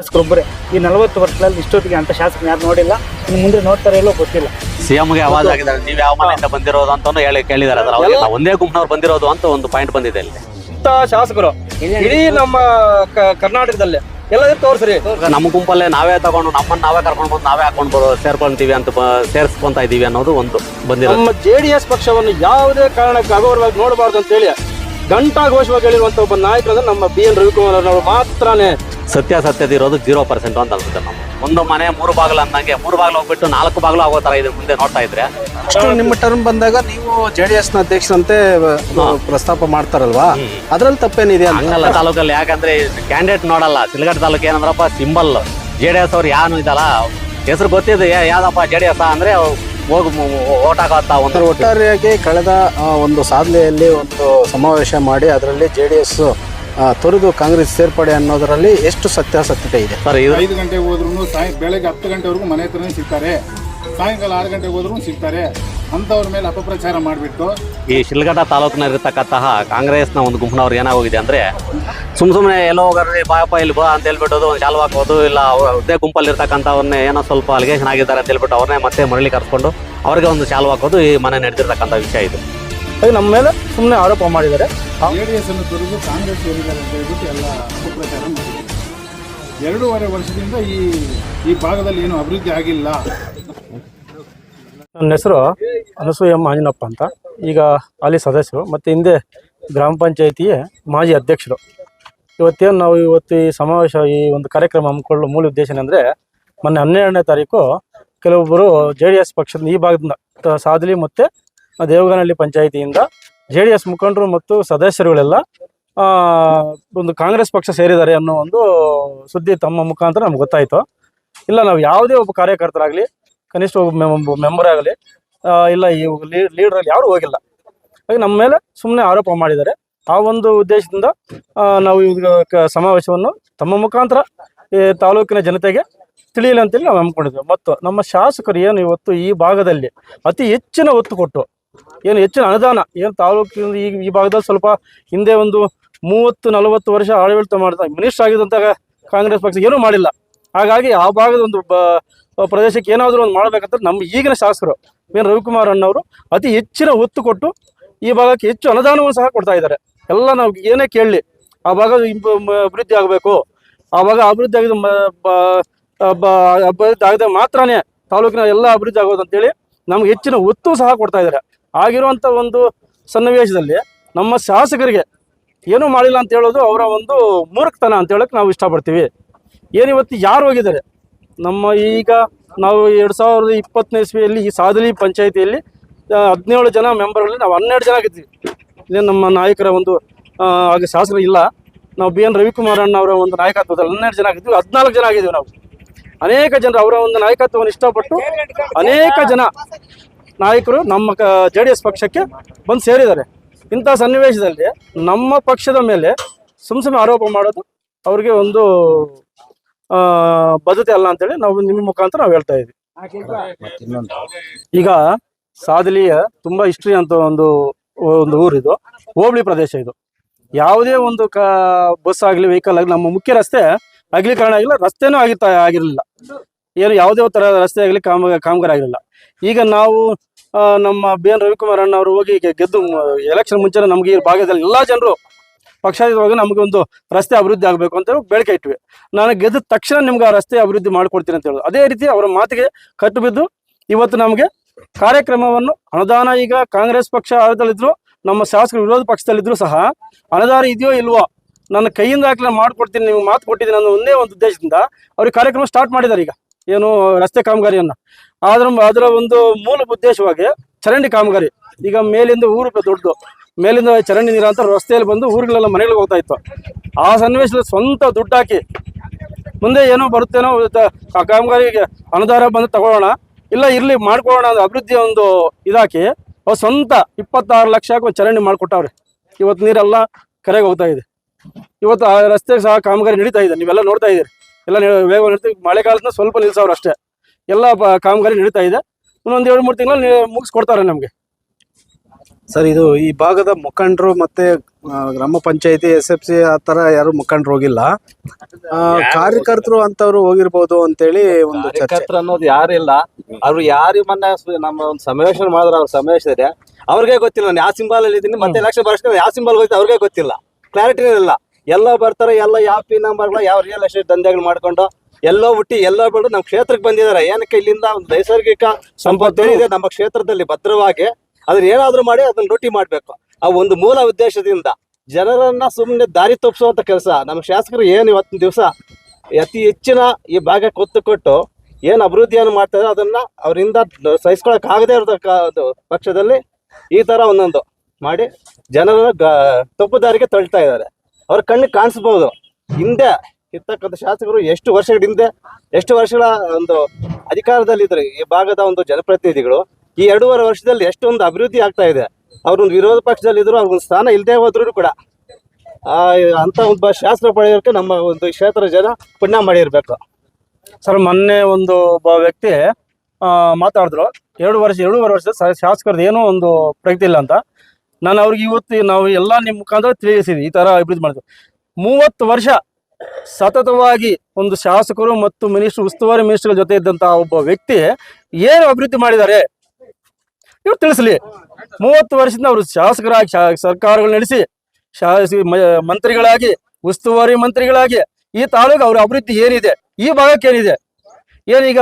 ಶಾಸಕರೊಬ್ಬರೇ. ಈ ನಲವತ್ತು ವರ್ಷಗಳಲ್ಲಿ ಇಷ್ಟೊತ್ತಿಗೆ ಅಂತ ಶಾಸಕರು ಯಾರು ನೋಡಿಲ್ಲ. ಇನ್ನು ಮುಂದೆ ನೋಡ್ತಾರೆ ಇಲ್ಲೋ ಗೊತ್ತಿಲ್ಲ. ಸಿಎಂಗೆ ಆವಾಜ್ ಆಗಿದ್ದಾರೆ. ನೀವು ಯಾವ ಮನೆಯಿಂದ ಬಂದಿರೋದು ಅಂತ ಹೇಳಿ ಕೇಳಿದಾರೆ ಅದ್ರ ಒಂದೇ ಗುಂಪಿನವ್ರು ಬಂದಿರೋದು ಅಂತ ಒಂದು ಪಾಯಿಂಟ್ ಬಂದಿದೆ ಇಲ್ಲಿ. ಇಂಥ ಶಾಸಕರು. ಇಡೀ ನಮ್ಮ ಕ- ಕರ್ನಾಟಕದಲ್ಲಿ. ಎಲ್ಲದೂ ತೋರ್ಸ್ರಿ. ನಮ್ಮ ಗುಂಪಲ್ಲೇ ನಾವೇ ತಗೊಂಡು ನಮ್ಮನ್ನ ನಾವೇ ಕರ್ಕೊಂಡು ಬಂದು ನಾವೇ ಹಾಕೊಂಡು ಬರೋ ಸೇರ್ಕೊಂತೀವಿ ಅಂತ ಬ- ಸೇರ್ಸ್ಕೊಂತ ಇದೀವಿ ಅನ್ನೋದು ಒಂದು ಬಂದಿರೋದು. ನಮ್ಮ ಜೆ ಡಿ ಎಸ್ ಪಕ್ಷವನ್ನು ಯಾವುದೇ ಕಾರಣಕ್ಕೆ ಅಗೌರವಾಗಿ ನೋಡಬಾರ್ದು ಅಂತ ಹೇಳಿ ಘಂಟಾಘೋಷವಾಗಿ ಹೇಳಿರುವಂತ ಒಬ್ಬ ನಾಯಕರು ಅಂದ್ರೆ ನಮ್ಮ ಬಿ ಎನ್ ರವಿಕುಮಾರ್ ಅವರು ಮಾತ್ರನೇ ಸತ್ಯಾಸತ್ಯತೆ ಇರೋದು ಜೀರೋ ಪರ್ಸೆಂಟ್ ಅಂತ ಅನ್ಸುತ್ತೆ ನಾವು ಒಂದು ಮನೆ ಮೂರು ಬಾಗಿಲು ಅಂದಂಗೆ ಮೂರು ಬಾಗಿಲು ಹೋಗ್ಬಿಟ್ಟು ನಾಲ್ಕು ಬಾಗಿಲು ಆಗೋ ತರ ಇದೆ ಮುಂದೆ ನೋಡ್ತಾ ಇದ್ರೆ. ಅಷ್ಟು ನಿಮ್ಮ ಟರ್ಮ್ ಬಂದಾಗ ನೀವು ಜೆ ಡಿ ಎಸ್ನ ಅಧ್ಯಕ್ಷರಂತೆ ಪ್ರಸ್ತಾಪ ಮಾಡ್ತಾರಲ್ವಾ? ಅದ್ರಲ್ಲಿ ತಪ್ಪೇನಿದೆ ಹಂಗಲ್ಲ ತಾಲೂಕಲ್ಲಿ ಯಾಕಂದ್ರೆ ಕ್ಯಾಂಡಿಡೇಟ್ ನೋಡಲ್ಲ. ಸಿಲ್ಗಡ್ ತಾಲೂಕು ಏನಂದ್ರಪ್ಪ ಸಿಂಬಲ್ ಜೆ ಡಿ ಎಸ್ ಅವ್ರು ಯಾರು ಇದಲ್ಲ. ಹೆಸರು ಗೊತ್ತಿದೆ ಯಾವ್ದಪ್ಪ ಜೆ ಡಿ ಎಸ್ ಅಂದ್ರೆ ಹೋಗಿ ಓಟ್ ಒಂದು ಒಟ್ಟಾರೆಯಾಗಿ ಕಳೆದ ಒಂದು ಸಾಧನೆಯಲ್ಲಿ ಒಂದು ಸಮಾವೇಶ ಮಾಡಿ ಅದರಲ್ಲಿ ಜೆ ಡಿ ಎಸ್ ತೊರೆದು ಕಾಂಗ್ರೆಸ್ ಸೇರ್ಪಡೆ ಅನ್ನೋದರಲ್ಲಿ ಎಷ್ಟು ಸತ್ಯಾಸತ್ಯತೆ ಇದೆ? ಸರ್ ಇದು ಐದು ಗಂಟೆಗೆ ಹೋದ್ರು ಸಾಯಂ ಬೆಳಗ್ಗೆ ಹತ್ತು ಗಂಟೆವರೆಗೂ ಮನೆ ಹತ್ರನೇ ಸಿಗ್ತಾರೆ. ಸಾಯಂಕಾಲ ಆರು ಗಂಟೆಗೆ ಹೋದ್ರು ಸಿಗ್ತಾರೆ. ಅಂಥವ್ರ ಮೇಲೆ ಅಪಪ್ರಚಾರ ಮಾಡಿಬಿಟ್ಟು ಈ ಶಿಲ್ಘಟ್ಟ ತಾಲೂಕಿನಲ್ಲಿರ್ತಕ್ಕಂತಹ ಕಾಂಗ್ರೆಸ್ನ ಒಂದು ಗುಂಪಿನವ್ರು ಏನಾಗೋಗಿದೆ ಅಂದ್ರೆ ಸುಮ್ ಸುಮ್ಮನೆ ಎಲ್ಲೋ ಹೋಗ್ರಿ ಬಾಯಪ್ಪ ಇಲ್ಲಿ ಬಾ ಅಂತ ಹೇಳ್ಬಿಟ್ಟು ಒಂದು ಶಾಲು ಹಾಕೋದು ಇಲ್ಲ ಅವ್ರ- ಅದೇ ಗುಂಪಲ್ಲಿ ಇರ್ತಕ್ಕಂಥವ್ರನ್ನೇ ಏನೋ ಸ್ವಲ್ಪ ಅಲ್ಲಿಗೆ ಆಗಿದ್ದಾರೆ ಅಂತ ಹೇಳ್ಬಿಟ್ಟು ಅವ್ರನ್ನೇ ಮತ್ತೆ ಮರಳಿ ಕರ್ಕೊಂಡು ಅವ್ರಿಗೆ ಒಂದು ಶಾಲು ಹಾಕೋದು ಈ ಮನೆ ನಡೆದಿರ್ತಕ್ಕಂಥ ವಿಷಯ ಇದು. ಹಾಗೆ ನಮ್ಮ ಮೇಲೆ ಸುಮ್ಮನೆ ಆರೋಪ ಮಾಡಿದ್ದಾರೆ. ಜೆ ಅನ್ನು ತೊರೆದು ಕಾಂಗ್ರೆಸ್ ಸೇರಿದ್ದಾರೆ ಅಂತ ಹೇಳ್ಬಿಟ್ಟು ಎಲ್ಲ ಅಪಪ್ರಚಾರ ಮಾಡಿದ್ದಾರೆ. ಎರಡೂವರೆ ವರ್ಷದಿಂದ ಈ ಈ ಭಾಗದಲ್ಲಿ ಏನು ಅಭಿವೃದ್ಧಿ ಆಗಿಲ್ಲ. ನನ್ನ ಹೆಸರು ಅನಸೂಯಮ್ಮ ಆಂಜನಪ್ಪ ಅಂತ. ಈಗ ಅಲ್ಲಿ ಸದಸ್ಯರು ಮತ್ತು ಹಿಂದೆ ಗ್ರಾಮ ಪಂಚಾಯಿತಿಯ ಮಾಜಿ ಅಧ್ಯಕ್ಷರು. ಇವತ್ತೇನು ನಾವು ಇವತ್ತು ಈ ಸಮಾವೇಶ ಈ ಒಂದು ಕಾರ್ಯಕ್ರಮ ಹಮ್ಮಿಕೊಳ್ಳೋ ಮೂಲ ಉದ್ದೇಶ ಏನಂದರೆ ಮೊನ್ನೆ ಹನ್ನೆರಡನೇ ತಾರೀಕು ಕೆಲವೊಬ್ಬರು ಜೆ ಡಿ ಎಸ್ ಪಕ್ಷದ ಈ ಭಾಗದಿಂದ ಸಾದಲಿ ಮತ್ತು ದೇವಗನಹಳ್ಳಿ ಪಂಚಾಯಿತಿಯಿಂದ ಜೆ ಡಿ ಎಸ್ ಮುಖಂಡರು ಮತ್ತು ಸದಸ್ಯರುಗಳೆಲ್ಲ ಒಂದು ಕಾಂಗ್ರೆಸ್ ಪಕ್ಷ ಸೇರಿದ್ದಾರೆ ಅನ್ನೋ ಒಂದು ಸುದ್ದಿ ತಮ್ಮ ಮುಖಾಂತರ ನಮ್ಗೆ ಗೊತ್ತಾಯಿತು. ಇಲ್ಲ, ನಾವು ಯಾವುದೇ ಒಬ್ಬ ಕಾರ್ಯಕರ್ತರಾಗಲಿ, ಕನಿಷ್ಠ ಒಬ್ಬ ಮೆಂಬರ್ ಆಗಲಿ ಇಲ್ಲ, ಈ ಲೀಡರಲ್ಲಿ ಯಾರು ಹೋಗಿಲ್ಲ. ಹಾಗೆ ನಮ್ಮ ಮೇಲೆ ಸುಮ್ಮನೆ ಆರೋಪ ಮಾಡಿದ್ದಾರೆ. ಆ ಒಂದು ಉದ್ದೇಶದಿಂದ ನಾವು ಈಗ ಸಮಾವೇಶವನ್ನು ತಮ್ಮ ಮುಖಾಂತರ, ಈ ತಾಲೂಕಿನ ಜನತೆಗೆ ತಿಳಿಯಲಿ ಅಂತೇಳಿ ನಾವು ಹಮ್ಮಿಕೊಂಡಿದ್ದೇವೆ ಮತ್ತು ನಮ್ಮ ಶಾಸಕರು ಏನು ಇವತ್ತು ಈ ಭಾಗದಲ್ಲಿ ಅತಿ ಹೆಚ್ಚಿನ ಒತ್ತು ಕೊಟ್ಟು ಏನು ಹೆಚ್ಚಿನ ಅನುದಾನ, ಏನು ತಾಲೂಕಿನ ಈ ಈ ಭಾಗದಲ್ಲಿ ಸ್ವಲ್ಪ ಹಿಂದೆ ಒಂದು ಮೂವತ್ತು, ನಲವತ್ತು ವರ್ಷ ಆಡಳಿತ ಮಾಡಿದ ಮಿನಿಸ್ಟರ್ ಆಗಿದ್ದಂತಾಗ ಕಾಂಗ್ರೆಸ್ ಪಕ್ಷ ಏನೂ ಮಾಡಿಲ್ಲ. ಹಾಗಾಗಿ ಆ ಭಾಗದ ಒಂದು ಪ್ರದೇಶಕ್ಕೆ ಏನಾದರೂ ಒಂದು ಮಾಡಬೇಕಂತ ನಮ್ಮ ಈಗಿನ ಶಾಸಕರು ಏನು ರವಿಕುಮಾರ್ ಅಣ್ಣವರು ಅತಿ ಹೆಚ್ಚಿನ ಒತ್ತು ಕೊಟ್ಟು ಈ ಭಾಗಕ್ಕೆ ಹೆಚ್ಚು ಅನುದಾನವನ್ನು ಸಹ ಕೊಡ್ತಾ ಇದ್ದಾರೆ. ಎಲ್ಲ ನಾವು ಏನೇ ಕೇಳಲಿ ಆ ಭಾಗ ಅಭಿವೃದ್ಧಿ ಆಗಬೇಕು. ಆ ಭಾಗ ಅಭಿವೃದ್ಧಿ ಆಗಿದ ಅಭಿವೃದ್ಧಿ ಆಗದೆ ಮಾತ್ರನೇ ತಾಲೂಕಿನ ಎಲ್ಲ ಅಭಿವೃದ್ಧಿ ಆಗೋದು ಅಂತೇಳಿ ನಮ್ಗೆ ಹೆಚ್ಚಿನ ಒತ್ತು ಸಹ ಕೊಡ್ತಾ ಇದ್ದಾರೆ. ಆಗಿರುವಂಥ ಒಂದು ಸನ್ನಿವೇಶದಲ್ಲಿ ನಮ್ಮ ಶಾಸಕರಿಗೆ ಏನೂ ಮಾಡಿಲ್ಲ ಅಂತ ಹೇಳೋದು ಅವರ ಒಂದು ಮೂರ್ಖತನ ಅಂತ ಹೇಳಕ್ಕೆ ನಾವು ಇಷ್ಟಪಡ್ತೀವಿ. ಏನು ಇವತ್ತು ಯಾರು ಹೋಗಿದ್ದಾರೆ? ನಮ್ಮ ಈಗ ನಾವು ಎರಡು ಸಾವಿರದ ಇಪ್ಪತ್ತನೇ ಇಸ್ವಿಯಲ್ಲಿ ಈ ಸಾದಲಿ ಪಂಚಾಯಿತಿಯಲ್ಲಿ ಹದಿನೇಳು ಜನ ಮೆಂಬರ್ಗಳಲ್ಲಿ ನಾವು ಹನ್ನೆರಡು ಜನ ಆಗಿದ್ವಿ ಇದೇ ನಮ್ಮ ನಾಯಕರ ಒಂದು ಆಗ ಶಾಸಕರು ಇಲ್ಲ. ನಾವು ಬಿ ಎನ್ ರವಿಕುಮಾರ್ ಅಣ್ಣ ಅವರ ಒಂದು ನಾಯಕತ್ವದಲ್ಲಿ ಹನ್ನೆರಡು ಜನ ಆಗಿದ್ವಿ ಹದಿನಾಲ್ಕು ಜನ ಆಗಿದ್ವಿ ನಾವು. ಅನೇಕ ಜನರು ಅವರ ಒಂದು ನಾಯಕತ್ವವನ್ನು ಇಷ್ಟಪಟ್ಟು ಅನೇಕ ಜನ ನಾಯಕರು ನಮ್ಮ ಜೆ ಡಿ ಎಸ್ ಪಕ್ಷಕ್ಕೆ ಬಂದು ಸೇರಿದ್ದಾರೆ. ಇಂಥ ಸನ್ನಿವೇಶದಲ್ಲಿ ನಮ್ಮ ಪಕ್ಷದ ಮೇಲೆ ಸುಮ್ ಆರೋಪ ಮಾಡೋದು ಅವ್ರಿಗೆ ಒಂದು ಬದ್ಧತೆ ಅಲ್ಲ ಅಂತೇಳಿ ನಾವು ನಿಮ್ಮ ಮುಖಾಂತರ ನಾವು ಹೇಳ್ತಾ ಇದ್ವಿ ಈಗ ಸಾದಲಿಯ ತುಂಬಾ ಹಿಸ್ಟ್ರಿ ಅಂತ ಒಂದು ಒಂದು ಊರಿದು, ಹೋಬಳಿ ಪ್ರದೇಶ ಇದು. ಯಾವುದೇ ಒಂದು ಕ, ಬಸ್ ಆಗಲಿ ವೆಹಿಕಲ್ ಆಗಲಿ, ನಮ್ಮ ಮುಖ್ಯ ರಸ್ತೆ ಅಗಲೀಕರಣ ಆಗಿಲ್ಲ, ರಸ್ತೆನೂ ಆಗಿರ್ತಾ ಆಗಿರಲಿಲ್ಲ. ಏನು ಯಾವುದೇ ಥರ ರಸ್ತೆ ಆಗಲಿ, ಕಾಮ, ಕಾಮಗಾರಿ ಆಗಿರಲಿಲ್ಲ ಈಗ ನಾವು ನಮ್ಮ ಬಿ ಎನ್ ರವಿಕುಮಾರ್ ಅಣ್ಣ ಅವರು ಹೋಗಿ ಗೆದ್ದು ಎಲೆಕ್ಷನ್ ಮುಂಚೆ ನಮಗೆ ಈ ಭಾಗದಲ್ಲಿ ಎಲ್ಲ ಜನರು ಪಕ್ಷಾತೀತವಾಗಿ ನಮಗೆ ಒಂದು ರಸ್ತೆ ಅಭಿವೃದ್ಧಿ ಆಗಬೇಕು ಅಂತ ಬೇಡಿಕೆ ಇಟ್ವಿ. ನಾನು ಗೆದ್ದ ತಕ್ಷಣ ನಿಮ್ಗೆ ಆ ರಸ್ತೆ ಅಭಿವೃದ್ಧಿ ಮಾಡ್ಕೊಡ್ತೀನಿ ಅಂತ ಹೇಳೋದು. ಅದೇ ರೀತಿ ಅವರ ಮಾತಿಗೆ ಕಟ್ಟು ಬಿದ್ದು ಇವತ್ತು ನಮಗೆ ಕಾರ್ಯಕ್ರಮವನ್ನು ಅನುದಾನ ಈಗ ಕಾಂಗ್ರೆಸ್ ಪಕ್ಷ ಆಡಳಿತದಲ್ಲಿದ್ರು, ನಮ್ಮ ಶಾಸಕರು ವಿರೋಧ ಪಕ್ಷದಲ್ಲಿದ್ರು ಸಹ ಅನುದಾನ ಇದೆಯೋ ಇಲ್ವೋ ನನ್ನ ಕೈಯಿಂದ ಹಾಕಿ ನಾನು ಮಾಡ್ಕೊಡ್ತೀನಿ, ನಿಮ್ಗೆ ಮಾತು ಕೊಟ್ಟಿದ್ದೀನಿ ಅನ್ನೋ ಒಂದೇ ಒಂದು ಉದ್ದೇಶದಿಂದ ಅವ್ರಿಗೆ ಕಾರ್ಯಕ್ರಮ ಸ್ಟಾರ್ಟ್ ಮಾಡಿದ್ದಾರೆ ಈಗ. ಏನು ರಸ್ತೆ ಕಾಮಗಾರಿಯನ್ನ. ಆದ್ರ ಅದರ ಒಂದು ಮೂಲ ಉದ್ದೇಶವಾಗಿ ಚರಂಡಿ ಕಾಮಗಾರಿ, ಈಗ ಮೇಲಿಂದ ಊರು ದೊಡ್ಡದು, ಮೇಲಿಂದ ಚರಂಡಿ ನೀರು ಅಂತ ರಸ್ತೆಯಲ್ಲಿ ಬಂದು ಊರುಗಳೆಲ್ಲ ಮನೆಗಳಿಗೆ ಹೋಗ್ತಾ ಇತ್ತು. ಆ ಸನ್ನಿವೇಶದಲ್ಲಿ ಸ್ವಂತ ದುಡ್ಡು ಹಾಕಿ, ಮುಂದೆ ಏನೋ ಬರುತ್ತೇನೋ ಆ ಕಾಮಗಾರಿಗೆ ಅನುದಾನ ಬಂದು ತಗೊಳ್ಳೋಣ, ಇಲ್ಲ ಇರ್ಲಿ ಮಾಡ್ಕೊಳ್ಳೋಣ ಅಂತ ಅಭಿವೃದ್ಧಿಯ ಒಂದು ಇದಾಕಿ, ಅವ್ರು ಸ್ವಂತ ಇಪ್ಪತ್ತಾರು ಲಕ್ಷ ಹಾಕಿ ಒಂದು ಚರಂಡಿ ಮಾಡಿಕೊಟ್ಟವ್ರೆ. ಇವತ್ತು ನೀರೆಲ್ಲ ಕರೆಗೆ ಹೋಗ್ತಾ ಇದೆ. ಇವತ್ತು ಆ ರಸ್ತೆಗೆ ಸಹ ಕಾಮಗಾರಿ ನಡೀತಾ ಇದೆ, ನೀವೆಲ್ಲ ನೋಡ್ತಾ ಇದ್ದೀರಿ. ಎಲ್ಲ ವೇಗ ನಡೀತಾ ಮಳೆಗಾಲದ ಸ್ವಲ್ಪ ನಿಲ್ಸವ್ರು ಅಷ್ಟೇ. ಎಲ್ಲ ಕಾಮಗಾರಿ ನಡೀತಾ ಇದೆ. ಇನ್ನೊಂದು ಎರಡು ಮೂರು ತಿಂಗಳು ಮುಗಿಸ್ಕೊಡ್ತಾರೆ ನಮಗೆ. ಸರ್ ಇದು ಈ ಭಾಗದ ಮುಖಂಡರು ಮತ್ತೆ ಗ್ರಾಮ ಪಂಚಾಯತಿ ಎಸ್ ಎಫ್ ಸಿ ಆ ತರ ಯಾರು ಮುಖಂಡರು ಹೋಗಿಲ್ಲ. ಆ, ಕಾರ್ಯಕರ್ತರು ಅಂತವ್ರು ಹೋಗಿರ್ಬೋದು ಅಂತೇಳಿ ಒಂದು ಚರ್ಚೆ. ಕಾರ್ಯಕರ್ತರು ಅನ್ನೋದು ಯಾರಿಲ್ಲ ಅವ್ರು ಯಾರು ಮೊನ್ನೆ ನಮ್ಮ ಒಂದು ಸಮಾವೇಶ ಮಾಡಿದ್ರೆ ಅವ್ರು ಸಮಾವೇಶ ಇದೆ. ಅವ್ರಿಗೆ ಗೊತ್ತಿಲ್ಲ ನಾನು ಯಾವ ಸಿಂಬಲ್ ಅಲ್ಲಿ ಇದ್ದೀನಿ ಮತ್ತೆ ಲಕ್ಷ ಬರೋಷ್ಟು ಯಾವ ಸಿಂಬಲ್ ಹೋಯ್ತು ಅವ್ರಿಗೆ ಗೊತ್ತಿಲ್ಲ. ಕ್ಲಾರಿಟಿ ಇಲ್ಲ ಎಲ್ಲ ಬರ್ತಾರೆ ಎಲ್ಲ ಯಾವ ಪಿ ನಂಬರ್ಗಳು ಯಾವ ರಿಯಲ್ ಎಸ್ಟೇಟ್ ದಂಧೆಗಳು ಮಾಡ್ಕೊಂಡು ಎಲ್ಲೋ ಹುಟ್ಟಿ ಎಲ್ಲ ಬಂದು ನಮ್ಮ ಕ್ಷೇತ್ರಕ್ಕೆ ಬಂದಿದ್ದಾರೆ. ಏನಕ್ಕೆ ಇಲ್ಲಿಂದ ಒಂದು ನೈಸರ್ಗಿಕ ಸಂಪತ್ತು ಏನಿದೆ ನಮ್ಮ ಕ್ಷೇತ್ರದಲ್ಲಿ ಭದ್ರವಾಗಿ ಅದನ್ನ ಏನಾದ್ರೂ ಮಾಡಿ ಅದನ್ನ ಲೂಟಿ ಮಾಡ್ಬೇಕು. ಆ ಒಂದು ಮೂಲ ಉದ್ದೇಶದಿಂದ ಜನರನ್ನ ಸುಮ್ಮನೆ ದಾರಿ ತಪ್ಪಿಸುವಂತ ಕೆಲಸ. ನಮ್ಮ ಶಾಸಕರು ಏನು ಇವತ್ತಿನ ದಿವಸ ಅತಿ ಹೆಚ್ಚಿನ ಈ ಭಾಗಕ್ಕೆ ಒತ್ತು ಕೊಟ್ಟು ಏನು ಅಭಿವೃದ್ಧಿಯನ್ನು ಮಾಡ್ತಾರೆ ಅದನ್ನ ಅವರಿಂದ ಸಹಿಸ್ಕೊಳಕ್ ಆಗದೇ ಒಂದು ಪಕ್ಷದಲ್ಲಿ ಈ ತರ ಒಂದೊಂದು ಮಾಡಿ ಜನರನ್ನ ಗ- ತಪ್ಪು ದಾರಿಗೆ ತಳ್ತಾ ಇದ್ದಾರೆ. ಅವ್ರ ಕಣ್ಣಿಗೆ ಕಾಣಿಸ್ಬೋದು. ಹಿಂದೆ ಇರ್ತಕ್ಕಂಥ ಶಾಸಕರು ಎಷ್ಟು ವರ್ಷಗಳ ಹಿಂದೆ, ಎಷ್ಟು ವರ್ಷಗಳ ಒಂದು ಅಧಿಕಾರದಲ್ಲಿದ್ದರು ಈ ಭಾಗದ ಒಂದು ಜನಪ್ರತಿನಿಧಿಗಳು, ಈ ಎರಡೂವರೆ ವರ್ಷದಲ್ಲಿ ಎಷ್ಟೊಂದು ಅಭಿವೃದ್ಧಿ ಆಗ್ತಾ ಇದೆ. ಅವ್ರೊಂದು ವಿರೋಧ ಪಕ್ಷದಲ್ಲಿದ್ರು ಅವ್ರಿಗೊಂದು ಸ್ಥಾನ ಇಲ್ಲದೆ ಹೋದ್ರು ಕೂಡ ಅಂತ ಒಬ್ಬ ಶಾಸನ ಪಡೆಯೋಕೆ ನಮ್ಮ ಒಂದು ಕ್ಷೇತ್ರ ಜನ ಪುಣ್ಯ ಮಾಡಿರ್ಬೇಕು. ಸರ್, ಮೊನ್ನೆ ಒಂದು ಒಬ್ಬ ವ್ಯಕ್ತಿ ಮಾತಾಡಿದ್ರು. ಎರಡು ವರ್ಷ, ಎರಡೂವರೆ ವರ್ಷದ ಶಾಸಕರದ್ದು ಏನೋ ಒಂದು ಪ್ರಗತಿ ಇಲ್ಲ ಅಂತ. ನಾನು ಅವ್ರಿಗೆ ಇವತ್ತು ನಾವು ಎಲ್ಲ ನಿಮ್ಮ ಮುಖಾಂತರ ತಿಳಿಸಿದ್ವಿ ಈ ತರ ಅಭಿವೃದ್ಧಿ ಮಾಡಿದ್ವಿ ಮೂವತ್ತು ವರ್ಷ ಸತತವಾಗಿ ಒಂದು ಶಾಸಕರು ಮತ್ತು ಮಿನಿಸ್ಟರ್, ಉಸ್ತುವಾರಿ ಮಿನಿಸ್ಟರ್ ಜೊತೆ ಇದ್ದಂತಹ ಒಬ್ಬ ವ್ಯಕ್ತಿ ಏನು ಅಭಿವೃದ್ಧಿ ಮಾಡಿದ್ದಾರೆ? ಇವ್ರು ತಿಳಿಸ್ಲಿ. ಮೂವತ್ತು ವರ್ಷದಿಂದ ಅವರು ಶಾಸಕರಾಗಿ ಸರ್ಕಾರಗಳು ನಡೆಸಿ ಶಾಸ ಮಂತ್ರಿಗಳಾಗಿ, ಉಸ್ತುವಾರಿ ಮಂತ್ರಿಗಳಾಗಿ, ಈ ತಾಲೂಕು ಅವ್ರ ಅಭಿವೃದ್ಧಿ ಏನಿದೆ, ಈ ಭಾಗಕ್ಕೆ ಏನಿದೆ? ಏನೀಗ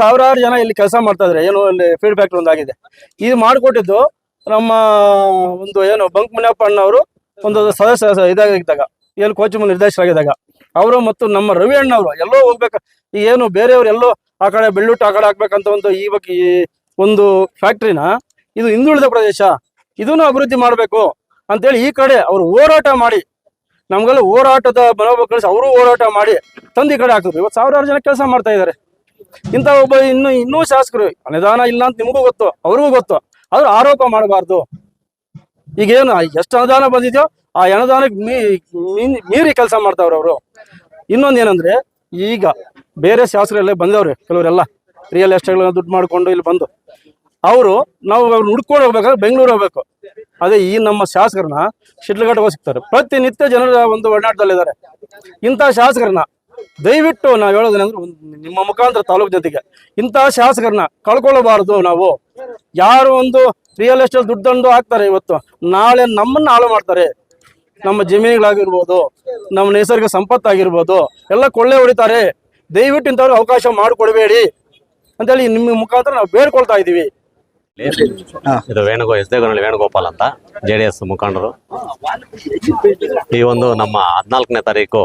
ಸಾವಿರಾರು ಜನ ಇಲ್ಲಿ ಕೆಲಸ ಮಾಡ್ತಾ ಇದ್ರೆ, ಏನೋ ಒಂದು ಫೀಡ್ಬ್ಯಾಕ್ ಒಂದಾಗಿದೆ ಇದು ಮಾಡಿಕೊಟ್ಟಿದ್ದು ನಮ್ಮ ಒಂದು ಏನು ಬಂಕ್ ಮುನಿಯಪ್ಪ ಅಣ್ಣವರು ಒಂದು ಸದಸ್ಯ ಇದಾಗಿದ್ದಾಗ, ಏನು ಕೋಚಿಂಗ್ ನಿರ್ದೇಶಕರಾಗಿದ್ದಾಗ, ಅವರು ಮತ್ತು ನಮ್ಮ ರವಿ ಅಣ್ಣವರು ಎಲ್ಲೋ ಹೋಗ್ಬೇಕು ಏನು ಬೇರೆಯವ್ರು ಎಲ್ಲೋ ಆ ಕಡೆ ಬೆಳ್ಳುಟ್ಟು ಆ ಕಡೆ ಹಾಕ್ಬೇಕಂತ ಒಂದು ಈ ಬಗ್ಗೆ ಒಂದು ಫ್ಯಾಕ್ಟ್ರಿನ ಇದು ಹಿಂದುಳಿದ ಪ್ರದೇಶ, ಇದನ್ನು ಅಭಿವೃದ್ಧಿ ಮಾಡಬೇಕು ಅಂತೇಳಿ ಈ ಕಡೆ ಅವರು ಹೋರಾಟ ಮಾಡಿ, ನಮ್ಗೆಲ್ಲ ಹೋರಾಟದ ಮನೋಭಾವ ಕಳಿಸಿ ಅವರು ಹೋರಾಟ ಮಾಡಿ ತಂದು ಈ ಕಡೆ ಹಾಕಿದ್ರು. ಇವತ್ತು ಸಾವಿರಾರು ಜನ ಕೆಲಸ ಮಾಡ್ತಾ ಇದ್ದಾರೆ. ಇಂಥ ಒಬ್ಬ ಇನ್ನು ಇನ್ನೂ ಶಾಸಕರು, ಅನುದಾನ ಇಲ್ಲ ಅಂತ ನಿಮಗೂ ಗೊತ್ತು, ಅವ್ರಿಗೂ ಗೊತ್ತು. ಆದ್ರೂ ಆರೋಪ ಮಾಡಬಾರ್ದು. ಈಗೇನು ಎಷ್ಟು ಅನುದಾನ ಬಂದಿದೆಯೋ, ಆ ಅನುದಾನಕ್ಕೆ ಮೀರಿ ಕೆಲಸ ಮಾಡ್ತಾವ್ರೆ ಅವರು. ಇನ್ನೊಂದು ಏನಂದ್ರೆ ಈಗ ಬೇರೆ ಶಾಸಕರಲ್ಲೇ ಬಂದವ್ರೆ, ಕೆಲವರೆಲ್ಲ. ರಿಯಲ್ ಎಸ್ಟೇಟ್ಗಳನ್ನ ದುಡ್ಡು ಮಾಡಿಕೊಂಡು ಇಲ್ಲಿ ಬಂದು. ಅವರು, ನಾವು ಅವ್ರನ್ನ ಹುಡ್ಕೊಂಡು ಹೋಗ್ಬೇಕಾದ್ರೆ ಬೆಂಗಳೂರು ಹೋಗ್ಬೇಕು. ಅದೇ ಈ ನಮ್ಮ ಶಾಸಕರನ್ನ ಶಿಡ್ಲಘಟ್ಟ ಹೋಗಿ ಸಿಗ್ತಾರೆ ಪ್ರತಿನಿತ್ಯ ಜನರ ಒಂದು ಒಡನಾಟದಲ್ಲಿದ್ದಾರೆ. ಇಂಥ ಶಾಸಕರನ್ನ, ದಯವಿಟ್ಟು ನಾವು ಹೇಳೋದೇನಂದ್ರೆ ನಿಮ್ಮ ಮುಖಾಂತರ ತಾಲೂಕು ಜೊತೆಗೆ ಇಂಥ ಶಾಸಕರನ್ನ ಕಳ್ಕೊಳ್ಳಬಾರದು ನಾವು. ಯಾರು ಒಂದು ರಿಯಲ್ ಎಸ್ಟೇಟ್ ದುಡ್ಡು ತಂದು ಹಾಕ್ತಾರೆ ಇವತ್ತು ನಾಳೆ ನಮ್ಮನ್ನ ಹಾಳು ಮಾಡ್ತಾರೆ. ನಮ್ಮ ಜಮೀನುಗಳಾಗಿರ್ಬೋದು ನಮ್ಮ ನೈಸರ್ಗಿಕ ಸಂಪತ್ತಾಗಿರ್ಬೋದು ಎಲ್ಲ ಕೊಳ್ಳೆ ಹೊಡಿತಾರೆ. ದಯವಿಟ್ಟು ಇಂಥವ್ರಿಗೆ ಅವಕಾಶ ಮಾಡಿಕೊಡ್ಬೇಡಿ ಅಂತೇಳಿ ನಿಮ್ಮ ಮುಖಾಂತರ ನಾವು ಬೇಡ್ಕೊಳ್ತಾ ಇದ್ದೀವಿ. ಇದು ವೇಣುಗೋ ಎಸ್ ದೇಗನಹಳ್ಳಿ ವೇಣುಗೋಪಾಲ್ ಅಂತ ಜೆ ಡಿ ಎಸ್ ಮುಖಂಡರು. ಈ ಒಂದು ನಮ್ಮ ಹದಿನಾಲ್ಕನೇ ತಾರೀಕು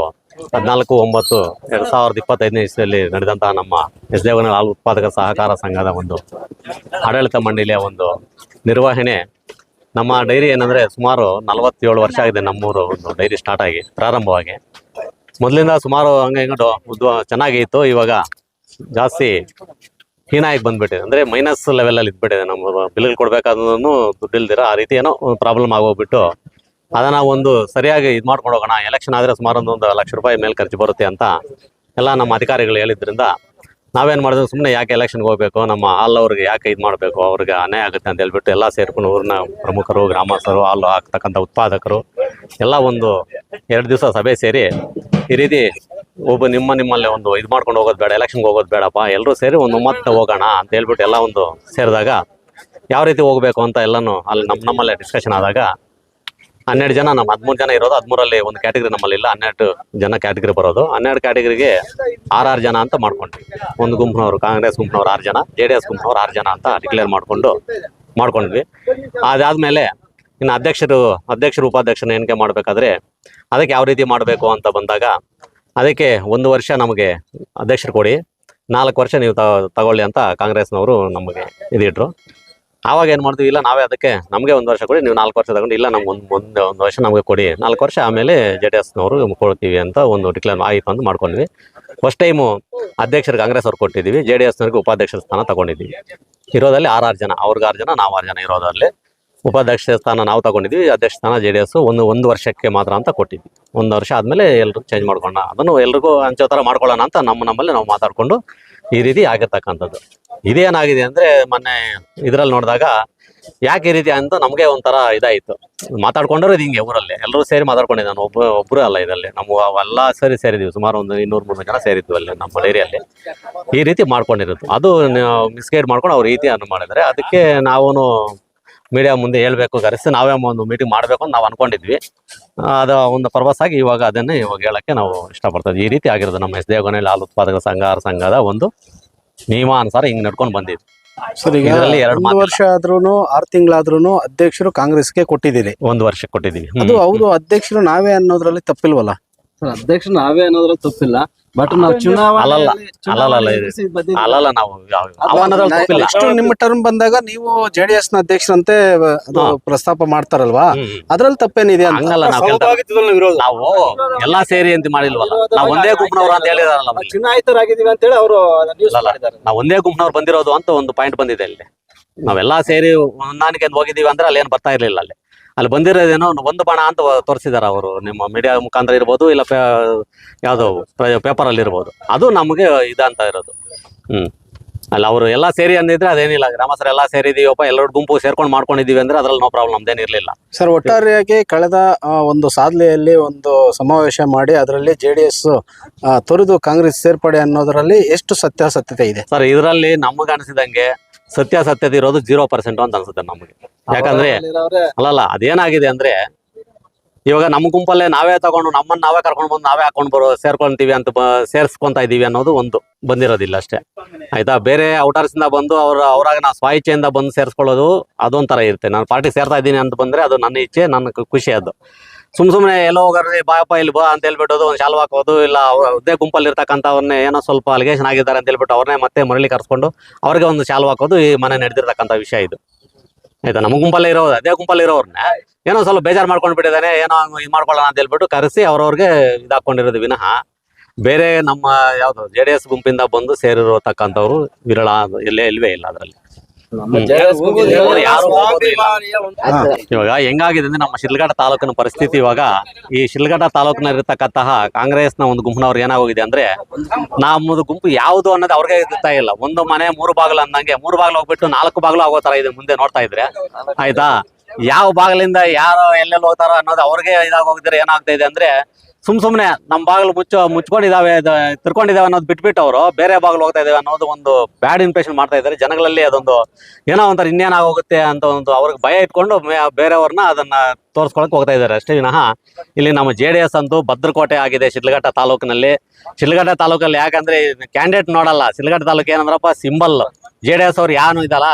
ಹದಿನಾಲ್ಕು, ಒಂಬತ್ತು ಎರಡ್ ಸಾವಿರದ ಇಪ್ಪತ್ತೈದನೇ ಇಸ್ವಿಯಲ್ಲಿ ನಡೆದಂತಹ ನಮ್ಮ ಎಸ್ ದೇವನ ಹಾಲು ಉತ್ಪಾದಕ ಸಹಕಾರ ಸಂಘದ ಒಂದು ಆಡಳಿತ ಮಂಡಳಿಯ ಒಂದು ನಿರ್ವಹಣೆ ನಮ್ಮ ಡೈರಿ ಏನಂದ್ರೆ ಸುಮಾರು ನಲವತ್ತೇಳು ವರ್ಷ ಆಗಿದೆ ನಮ್ಮೂರು ಒಂದು ಡೈರಿ ಸ್ಟಾರ್ಟ್ ಆಗಿ, ಪ್ರಾರಂಭವಾಗಿ. ಮೊದಲಿಂದ ಸುಮಾರು ಹಂಗೆ ಹಿಂಗೆ ಉದ್ವ ಚೆನ್ನಾಗಿ ಇತ್ತು, ಇವಾಗ ಜಾಸ್ತಿ ಹೀನಾಗಿ ಬಂದ್ಬಿಟ್ಟಿದೆ. ಅಂದ್ರೆ ಮೈನಸ್ ಲೆವೆಲ್ ಅಲ್ಲಿ ಇದ್ಬಿಟ್ಟಿದೆ ನಮ್ಮ ಬಿಲ್ ಕೊಡ್ಬೇಕಾದ್ರೂ ದುಡ್ಡಿಲ್ದಿರ ಆ ರೀತಿ ಏನೋ ಪ್ರಾಬ್ಲಮ್ ಆಗೋಗ್ಬಿಟ್ಟು ಅದನ್ನ ಒಂದು ಸರಿಯಾಗಿ ಇದು ಮಾಡ್ಕೊಂಡು ಹೋಗೋಣ. ಎಲೆಕ್ಷನ್ ಆದ್ರೆ ಸುಮಾರು ಒಂದು ಒಂದು ಲಕ್ಷ ರೂಪಾಯಿ ಮೇಲೆ ಖರ್ಚು ಬರುತ್ತೆ ಅಂತ ಎಲ್ಲ ನಮ್ಮ ಅಧಿಕಾರಿಗಳು ಹೇಳಿದ್ರಿಂದ ನಾವೇನ್ ಮಾಡಿದ್ವಿ? ಸುಮ್ಮನೆ ಯಾಕೆ ಎಲೆಕ್ಷನ್ಗೆ ಹೋಗ್ಬೇಕು? ನಮ್ಮ ಹಾಲ್ ಅವ್ರಿಗೆ ಯಾಕೆ ಇದು ಮಾಡಬೇಕು? ಅವ್ರಿಗೆ ಅನ್ಯಾಯ ಆಗುತ್ತೆ ಅಂತ ಹೇಳ್ಬಿಟ್ಟು ಎಲ್ಲ ಸೇರ್ಕೊಂಡು ಊರಿನ ಪ್ರಮುಖರು, ಗ್ರಾಮಸ್ಥರು, ಹಾಲು ಹಾಕ್ತಕ್ಕಂಥ ಉತ್ಪಾದಕರು ಎಲ್ಲ ಒಂದು ಎರಡು ದಿವಸ ಸಭೆ ಸೇರಿ ಈ ರೀತಿ ಒಬ್ಬ ನಿಮ್ಮ ನಿಮ್ಮಲ್ಲೇ ಒಂದು ಇದು ಮಾಡ್ಕೊಂಡು ಹೋಗೋದು ಬೇಡ ಎಲೆಕ್ಷನ್ಗೆ ಹೋಗೋದು ಬೇಡಪ್ಪ ಎಲ್ಲರೂ ಸೇರಿ ಒಂದು ಮತ್ತೆ ಹೋಗೋಣ ಅಂತ ಹೇಳ್ಬಿಟ್ಟು ಎಲ್ಲ ಒಂದು ಸೇರಿದಾಗ ಯಾವ ರೀತಿ ಹೋಗ್ಬೇಕು ಅಂತ ಎಲ್ಲಾನು ಅಲ್ಲಿ ನಮ್ಮ ನಮ್ಮಲ್ಲೇ ಡಿಸ್ಕಷನ್ ಆದಾಗ ಹನ್ನೆರಡು ಜನ, ನಮ್ಮ ಹದಿಮೂರು ಜನ ಇರೋದು, ಹದಿಮೂರಲ್ಲಿ ಒಂದು ಕ್ಯಾಟಗರಿ ನಮ್ಮಲ್ಲಿ ಇಲ್ಲ, ಹನ್ನೆರಡು ಜನ ಕ್ಯಾಟಗರಿ ಬರೋದು. ಹನ್ನೆರಡು ಕ್ಯಾಟಗರಿಗೆ ಆರಾರು ಜನ ಅಂತ ಮಾಡ್ಕೊಂಡ್ವಿ. ಒಂದು ಗುಂಪಿನವರು, ಕಾಂಗ್ರೆಸ್ ಗುಂಪಿನವ್ರು ಆರು ಜನ, ಜೆ ಡಿ ಎಸ್ ಗುಂಪಿನವ್ರು ಆರು ಜನ ಅಂತ ಡಿಕ್ಲೇರ್ ಮಾಡಿಕೊಂಡು ಮಾಡ್ಕೊಂಡ್ವಿ. ಅದಾದಮೇಲೆ ಇನ್ನು ಅಧ್ಯಕ್ಷರು ಅಧ್ಯಕ್ಷರು ಉಪಾಧ್ಯಕ್ಷನ ಎಣಿಕೆ ಮಾಡಬೇಕಾದ್ರೆ ಅದಕ್ಕೆ ಯಾವ ರೀತಿ ಮಾಡಬೇಕು ಅಂತ ಬಂದಾಗ ಅದಕ್ಕೆ ಒಂದು ವರ್ಷ ನಮಗೆ ಅಧ್ಯಕ್ಷರು ಕೊಡಿ, ನಾಲ್ಕು ವರ್ಷ ನೀವು ತಗೊಳ್ಳಿ ಅಂತ ಕಾಂಗ್ರೆಸ್ನವರು ನಮಗೆ ಇದಿಟ್ರು. ಆವಾಗ ಏನು ಮಾಡ್ತೀವಿ, ಇಲ್ಲ ನಾವೇ ಅದಕ್ಕೆ ನಮಗೆ ಒಂದು ವರ್ಷ ಕೊಡಿ, ನೀವು ನಾಲ್ಕು ವರ್ಷ ತಗೊಂಡು, ಇಲ್ಲ ನಮ್ಗೆ ಒಂದು ಒಂದು ಒಂದು ವರ್ಷ ನಮಗೆ ಕೊಡಿ. ನಾಲ್ಕು ವರ್ಷ ಆಮೇಲೆ ಜೆ ಡಿ ಎಸ್ನವರು ಕೊಡ್ತೀವಿ ಅಂತ ಒಂದು ಡಿಕ್ಲೇರ್ ಆಯಿತು ಅಂತ ಮಾಡ್ಕೊಂಡ್ವಿ ಫಸ್ಟ್ ಟೈಮು ಅಧ್ಯಕ್ಷರು ಕಾಂಗ್ರೆಸ್ ಅವ್ರು ಕೊಟ್ಟಿದ್ದೀವಿ, ಜೆ ಡಿ ಎಸ್ನವ್ರಿಗೆ ಉಪಾಧ್ಯಕ್ಷರ ಸ್ಥಾನ ತಗೊಂಡಿದ್ದೀವಿ. ಇರೋದಲ್ಲಿ ಆರಾರು ಜನ, ಅವ್ರಿಗೆ ಆರು ಜನ, ನಾವು ಆರು ಜನ ಇರೋದಲ್ಲಿ ಉಪಾಧ್ಯಕ್ಷ ಸ್ಥಾನ ನಾವು ತಗೊಂಡಿದ್ವಿ ಅಧ್ಯಕ್ಷ ಸ್ಥಾನ ಜೆ ಡಿ ಎಸ್ ಒಂದು ಒಂದು ವರ್ಷಕ್ಕೆ ಮಾತ್ರ ಅಂತ ಕೊಟ್ಟಿದ್ವಿ. ಒಂದು ವರ್ಷ ಆದಮೇಲೆ ಎಲ್ಲರೂ ಚೇಂಜ್ ಮಾಡ್ಕೊಂಡ, ಅದನ್ನು ಎಲ್ರಿಗೂ ಹಂಚೋ ಥರ ಮಾಡ್ಕೊಳ್ಳೋಣ ಅಂತ ನಮ್ಮ, ನಮ್ಮಲ್ಲಿ ನಾವು ಮಾತಾಡಿಕೊಂಡು ಈ ರೀತಿ ಆಗಿರ್ತಕ್ಕಂಥದ್ದು ಇದೇನಾಗಿದೆ ಅಂದ್ರೆ ಮೊನ್ನೆ ಇದರಲ್ಲಿ ನೋಡಿದಾಗ ಯಾಕೆ ಈ ರೀತಿ ಅಂತ ನಮಗೆ ಒಂಥರ ಇದಾಯಿತು. ಮಾತಾಡ್ಕೊಂಡ್ರೆ ಇದು ಹಿಂಗೆ ಊರಲ್ಲಿ. ಎಲ್ಲರೂ ಸೇರಿ ಮಾತಾಡ್ಕೊಂಡಿದ್ದೆ ನಾನು. ಒಬ್ಬ ಒಬ್ಬರು ಅಲ್ಲ ಇದರಲ್ಲಿ. ನಮ್ಮ ಅವೆಲ್ಲ ಸೇರಿ ಸೇರಿದ್ವಿ. ಸುಮಾರು ಒಂದು ಇನ್ನೂರು ಮೂರು ಜನ ಸೇರಿದ್ವಿ ಅಲ್ಲಿ ನಮ್ಮ ಏರಿಯಲ್ಲಿ. ಈ ರೀತಿ ಮಾಡ್ಕೊಂಡಿರೋದು. ಅದು ಮಿಸ್ಗೈಡ್ ಮಾಡ್ಕೊಂಡು ಅವ್ರ ರೀತಿ ಅನ್ನು ಮಾಡಿದರೆ ಅದಕ್ಕೆ ನಾವು ಮೀಡಿಯಾ ಮುಂದೆ ಹೇಳ್ಬೇಕು ಕರೆಸಿ ನಾವೇ ಒಂದು ಮೀಟಿಂಗ್ ಮಾಡಬೇಕು ಅಂತ ನಾವು ಅನ್ಕೊಂಡಿದ್ವಿ. ಅದು ಒಂದು ಪರ್ಪಸ್ ಆಗಿ ಇವಾಗ ಅದನ್ನೇ ಇವಾಗ ಹೇಳಕ್ಕೆ ನಾವು ಇಷ್ಟಪಡ್ತೀವಿ ಈ ರೀತಿ ಆಗಿರೋದು ನಮ್ಮ ಎಸ್ ದೇವಗಣಿ ಹಾಲು ಉತ್ಪಾದಕ ಸಂಘ ಸಂಘದ ಒಂದು ನಿಯಮಾನುಸಾರ ಹಿಂಗ್ ನಡ್ಕೊಂಡು ಬಂದಿದ್ವಿ ಸರ್ ಈಗ ಇದರಲ್ಲಿ ಎರಡು ವರ್ಷ ಆದ್ರೂನು ಆರು ತಿಂಗಳಾದ್ರೂ ಅಧ್ಯಕ್ಷರು ಕಾಂಗ್ರೆಸ್ಗೆ ಕೊಟ್ಟಿದ್ದೀರಿ. ಒಂದು ವರ್ಷ ಕೊಟ್ಟಿದ್ದೀವಿ. ಅದು ಅವರು ಅಧ್ಯಕ್ಷರು ನಾವೇ ಅನ್ನೋದ್ರಲ್ಲಿ ತಪ್ಪಿಲ್ವಲ್ಲ? ಅಧ್ಯಕ್ಷರು ನಾವೇ ಅನ್ನೋದ್ರಲ್ಲಿ ತಪ್ಪಿಲ್ಲ. ಬಟ್ ನಾವು ಚುನಾವಣೆ ಅಲ್ಲಲ್ಲ. ಅಲ್ಲಲ್ಲ ಇದು. ಅಲ್ಲಲ್ಲ ನಾವು ಯಾವ- ಯಾವ ತಪ್ಪಿಲ್ಲ ನೆಕ್ಸ್ಟ್ ನಿಮ್ಮ ಟರ್ಮ್ ಬಂದಾಗ ನೀವು ಜೆಡಿಎಸ್ನ ಅಧ್ಯಕ್ಷರಂತೆ ಅದು. ಪ್ರಸ್ತಾಪ ಮಾಡ್ತಾರಲ್ವಾ. ಅದ್ರಲ್ಲಿ ತಪ್ಪೇನಿದೆ ಹಂಗಲ್ಲ ನಾವು ನಾವು ಎಲ್ಲಾ ಸೇರಿ ಅಂತ ಮಾಡಿಲ್ವಲ್ಲ ನಾವು ಒಂದೇ ಗುಂಪಿನವ್ರು ಅಂತ ಹೇಳಿದಾರಲ್ಲ. ಚುನಾಯಿತರಾಗಿದ್ದೀವಿ ಅಂತ ಹೇಳಿ ಅವರು. ನಾವು ಒಂದೇ ಗುಂಪಿನವ್ರು ಬಂದಿರೋದು ಅಂತ ಒಂದು ಪಾಯಿಂಟ್ ಬಂದಿದೆ ಅಲ್ಲಿ ನಾವೆಲ್ಲಾ ಸೇರಿ ಹೊಂದಾಣಿಕೆ ಅಂತ ಹೋಗಿದೀವಿ ಅಂದ್ರೆ ಅಲ್ಲಿ ಏನ್ ಬರ್ತಾ ಇರ್ಲಿಲ್ಲ ಅಲ್ಲಿ ಅಲ್ಲಿ ಬಂದಿರೋದೇನೋ ಒಂದು- ಬಾಣ ಅಂತ ತೋರಿಸಿದಾರೆ ಅವರು. ನಿಮ್ಮ ಮೀಡಿಯಾ ಮುಖಾಂತರ ಇರ್ಬೋದು ಇಲ್ಲ ಪೇ ಯಾವುದು ಪೇಪರ್ ಅಲ್ಲಿ ಇರ್ಬೋದು. ಅದು ನಮಗೆ ಇದಂತ ಇರೋದು. ಹ್ಮ್. ಅಲ್ಲ ಅವರು ಎಲ್ಲ ಸೇರಿ ಅಂದಿದ್ರೆ ಅದೇನಿಲ್ಲ ಗ್ರಾಮಸ್ಥರು ಎಲ್ಲ ಸೇರಿದೀವಪ್ಪ ಎಲ್ಲರೂ ಗುಂಪು ಸೇರ್ಕೊಂಡು ಮಾಡ್ಕೊಂಡಿದೀವಿ ಅಂದ್ರೆ ಅದ್ರಲ್ಲಿ ನೋ ಪ್ರಾಬ್ಲಮ್ ನಮ್ದೇನಿರಲಿಲ್ಲ ಸರ್ ಒಟ್ಟಾರೆಯಾಗಿ ಕಳೆದ ಒಂದು ಸಾಧನೆಯಲ್ಲಿ ಒಂದು ಸಮಾವೇಶ ಮಾಡಿ ಅದರಲ್ಲಿ ಜೆ ಡಿ ಎಸ್ ತೊರೆದು ಕಾಂಗ್ರೆಸ್ ಸೇರ್ಪಡೆ ಅನ್ನೋದರಲ್ಲಿ ಎಷ್ಟು ಸತ್ಯಾಸತ್ಯತೆ ಇದೆ? ಸರ್ ಇದರಲ್ಲಿ ನಮಗೆ ಅನಿಸಿದಂಗೆ ಸತ್ಯಾಸತ್ಯತೆ ಇರೋದು ಜೀರೋ ಪರ್ಸೆಂಟ್ ಅಂತ ಅನ್ಸುತ್ತೆ ನಮಗೆ. ಯಾಕಂದ್ರೆ ಅಲ್ಲಲ್ಲ ಅದೇನಾಗಿದೆ ಅಂದ್ರೆ ಇವಾಗ ನಮ್ಮ ಗುಂಪಲ್ಲೇ ನಾವೇ ತಗೊಂಡು ನಮ್ಮನ್ನ ನಾವೇ ಕರ್ಕೊಂಡು ಬಂದು ನಾವೇ ಹಾಕೊಂಡು ಬರೋ ಸೇರ್ಕೊಂತೀವಿ ಅಂತ ಸೇರ್ಸ್ಕೊಂತ ಇದೀವಿ ಅನ್ನೋದು ಒಂದು ಬಂದಿರೋದಿಲ್ಲ ಅಷ್ಟೇ. ಆಯ್ತಾ? ಬೇರೆ ಔಟರ್ಸ್ ಇಂದ ಬಂದು ಅವ್ರ ಅವ್ರಾಗ ನಾ ಇಚ್ಛೆಯಿಂದ ಬಂದು ಸೇರ್ಸ್ಕೊಳ್ಳೋದು ಅದೊಂಥರ ಇರುತ್ತೆ. ನಾನು ಪಾರ್ಟಿ ಸೇರ್ತಾ ಇದ್ದೀನಿ ಅಂತ ಬಂದ್ರೆ ಅದು ನನ್ನ ಇಚ್ಛೆ ನನ್ನ ಖುಷಿ ಅದು. ಸುಮ್ ಸುಮ್ನೆ ಎಲ್ಲೋ ಹೋಗಿ ಬಾಯಪ್ಪ ಇಲ್ಲಿ ಬಾ ಅಂತ ಹೇಳ್ಬಿಟ್ಟು ಒಂದು ಶಾಲು ಹಾಕೋದು, ಇಲ್ಲ ಉದ್ದೇ ಗುಂಪಲ್ಲಿ ಇರ್ತಕ್ಕಂಥವ್ರನ್ನೇ ಏನೋ ಸ್ವಲ್ಪ ಅಲಿಗೇಷನ್ ಆಗಿದ್ದಾರೆ ಅಂತ ಹೇಳ್ಬಿಟ್ಟು ಅವ್ರನ್ನೇ ಮತ್ತೆ ಮರಳಿ ಕರ್ಸ್ಕೊಂಡು ಅವ್ರಿಗೆ ಒಂದು ಶಾಲು ಹಾಕೋದು ಈ ಮನೆ ನಡೆದಿರ್ತಕ್ಕಂಥ ವಿಷಯ ಇದು. ಆಯ್ತಾ? ನಮ್ಮ ಗುಂಪಲ್ಲೇ ಇರೋದು ಅದೇ ಗುಂಪಲ್ಲಿ ಇರೋರ್ನ ಏನೋ ಸ್ವಲ್ಪ ಬೇಜಾರು ಮಾಡ್ಕೊಂಡು ಬಿಟ್ಟಿದ್ದಾನೆ, ಏನೋ ಇದು ಮಾಡ್ಕೊಳ್ಳೋಣ ಅಂತ ಹೇಳ್ಬಿಟ್ಟು ಕರೆಸಿ ಅವ್ರವ್ರಿಗೆ ಇದಾಕೊಂಡಿರೋದು ವಿನಃ. ಬೇರೆ ನಮ್ಮ ಯಾವ್ದು ಜೆ ಡಿ ಎಸ್ ಗುಂಪಿಂದ ಬಂದು ಸೇರಿರತಕ್ಕಂಥವ್ರು ವಿರಳ ಇಲ್ಲೇ ಇಲ್ವೇ ಇಲ್ಲ ಅದರಲ್ಲಿ. ಇವಾಗ ಹೆಂಗಾಗಿದೆ ಅಂದ್ರೆ ನಮ್ಮ ಶಿಲ್ಘಟ್ಟ ತಾಲೂಕಿನ ಪರಿಸ್ಥಿತಿ ಇವಾಗ ಈ ಶಿಲ್ಘಟ್ಟ ತಾಲೂಕಿನ ಇರತಕ್ಕಂತಹ ನ ಒಂದು ಗುಂಪಿನವ್ರು ಏನಾಗೋಗಿದೆ ಅಂದ್ರೆ ನಮ್ಮದು ಗುಂಪು ಯಾವುದು ಅನ್ನೋದು ಅವ್ರಿಗೆ ಗೊತ್ತಾ ಇಲ್ಲ. ಒಂದು ಮನೆ ಮೂರು ಬಾಗಿಲು ಅಂದಂಗೆ ಮೂರು ಬಾಗಿಲು ಹೋಗ್ಬಿಟ್ಟು ನಾಲ್ಕು ಬಾಗಿಲು ಆಗೋ ತರ ಇದೆ ಮುಂದೆ ನೋಡ್ತಾ ಇದ್ರೆ. ಆಯ್ತಾ? ಯಾವ ಬಾಗಿಲಿಂದ ಯಾರು ಎಲ್ಲೆಲ್ಲಿ ಹೋಗ್ತಾರೋ ಅನ್ನೋದು ಅವ್ರಿಗೆ ಇದಾಗೋಗಿದ್ರೆ ಏನಾಗ್ತಾ ಇದೆ ಅಂದ್ರೆ ಸುಮ್ ಸುಮ್ನೆ ನಮ್ ಬಾಗಿಲು ಮುಚ್ಚ, ಮುಚ್ಕೊಂಡಿದಾವೆ ತಿರ್ಕೊಂಡಿದಾವೆ ಅನ್ನೋದು ಬಿಟ್ಬಿಟ್ಟು ಅವರು ಬೇರೆ ಬಾಗಿಲು ಹೋಗ್ತಾ ಇದಾವೆ ಅನ್ನೋದು ಒಂದು ಬ್ಯಾಡ್ ಇಂಪ್ರೆಷನ್ ಮಾಡ್ತಾ ಇದ್ದಾರೆ ಜನಗಳಲ್ಲಿ ಅದೊಂದು ಏನೋ ಒಂಥರ ಇನ್ನೇನಾಗೋಗುತ್ತೆ ಅಂತ ಒಂದು ಅವ್ರಿಗೆ ಭಯ ಇಟ್ಕೊಂಡು ಬೇರೆಯವ್ರನ್ನ ಅದನ್ನ ತೋರಿಸ್ಕೊಳಕ್ ಹೋಗ್ತಾ ಇದ್ದಾರೆ ಅಷ್ಟೇ ವಿನಃ ಇಲ್ಲಿ ನಮ್ಮ ಜೆ ಡಿ ಎಸ್ ಅಂತೂ ಭದ್ರಕೋಟೆ ಆಗಿದೆ ಶಿಲ್ಘಟ್ಟ ತಾಲೂಕಿನಲ್ಲಿ. ಶಿಲ್ಘಟ್ಟ ತಾಲೂಕಲ್ಲಿ ಯಾಕಂದ್ರೆ ಕ್ಯಾಂಡಿಡೇಟ್ ನೋಡಲ್ಲ. ಶಿಡ್ಲಘಟ್ಟ ತಾಲೂಕು ಏನಂದ್ರಪ್ಪ ಸಿಂಬಲ್ ಜೆ ಡಿ ಎಸ್ ಅವ್ರು ಯಾರು ಇದಲ್ಲ.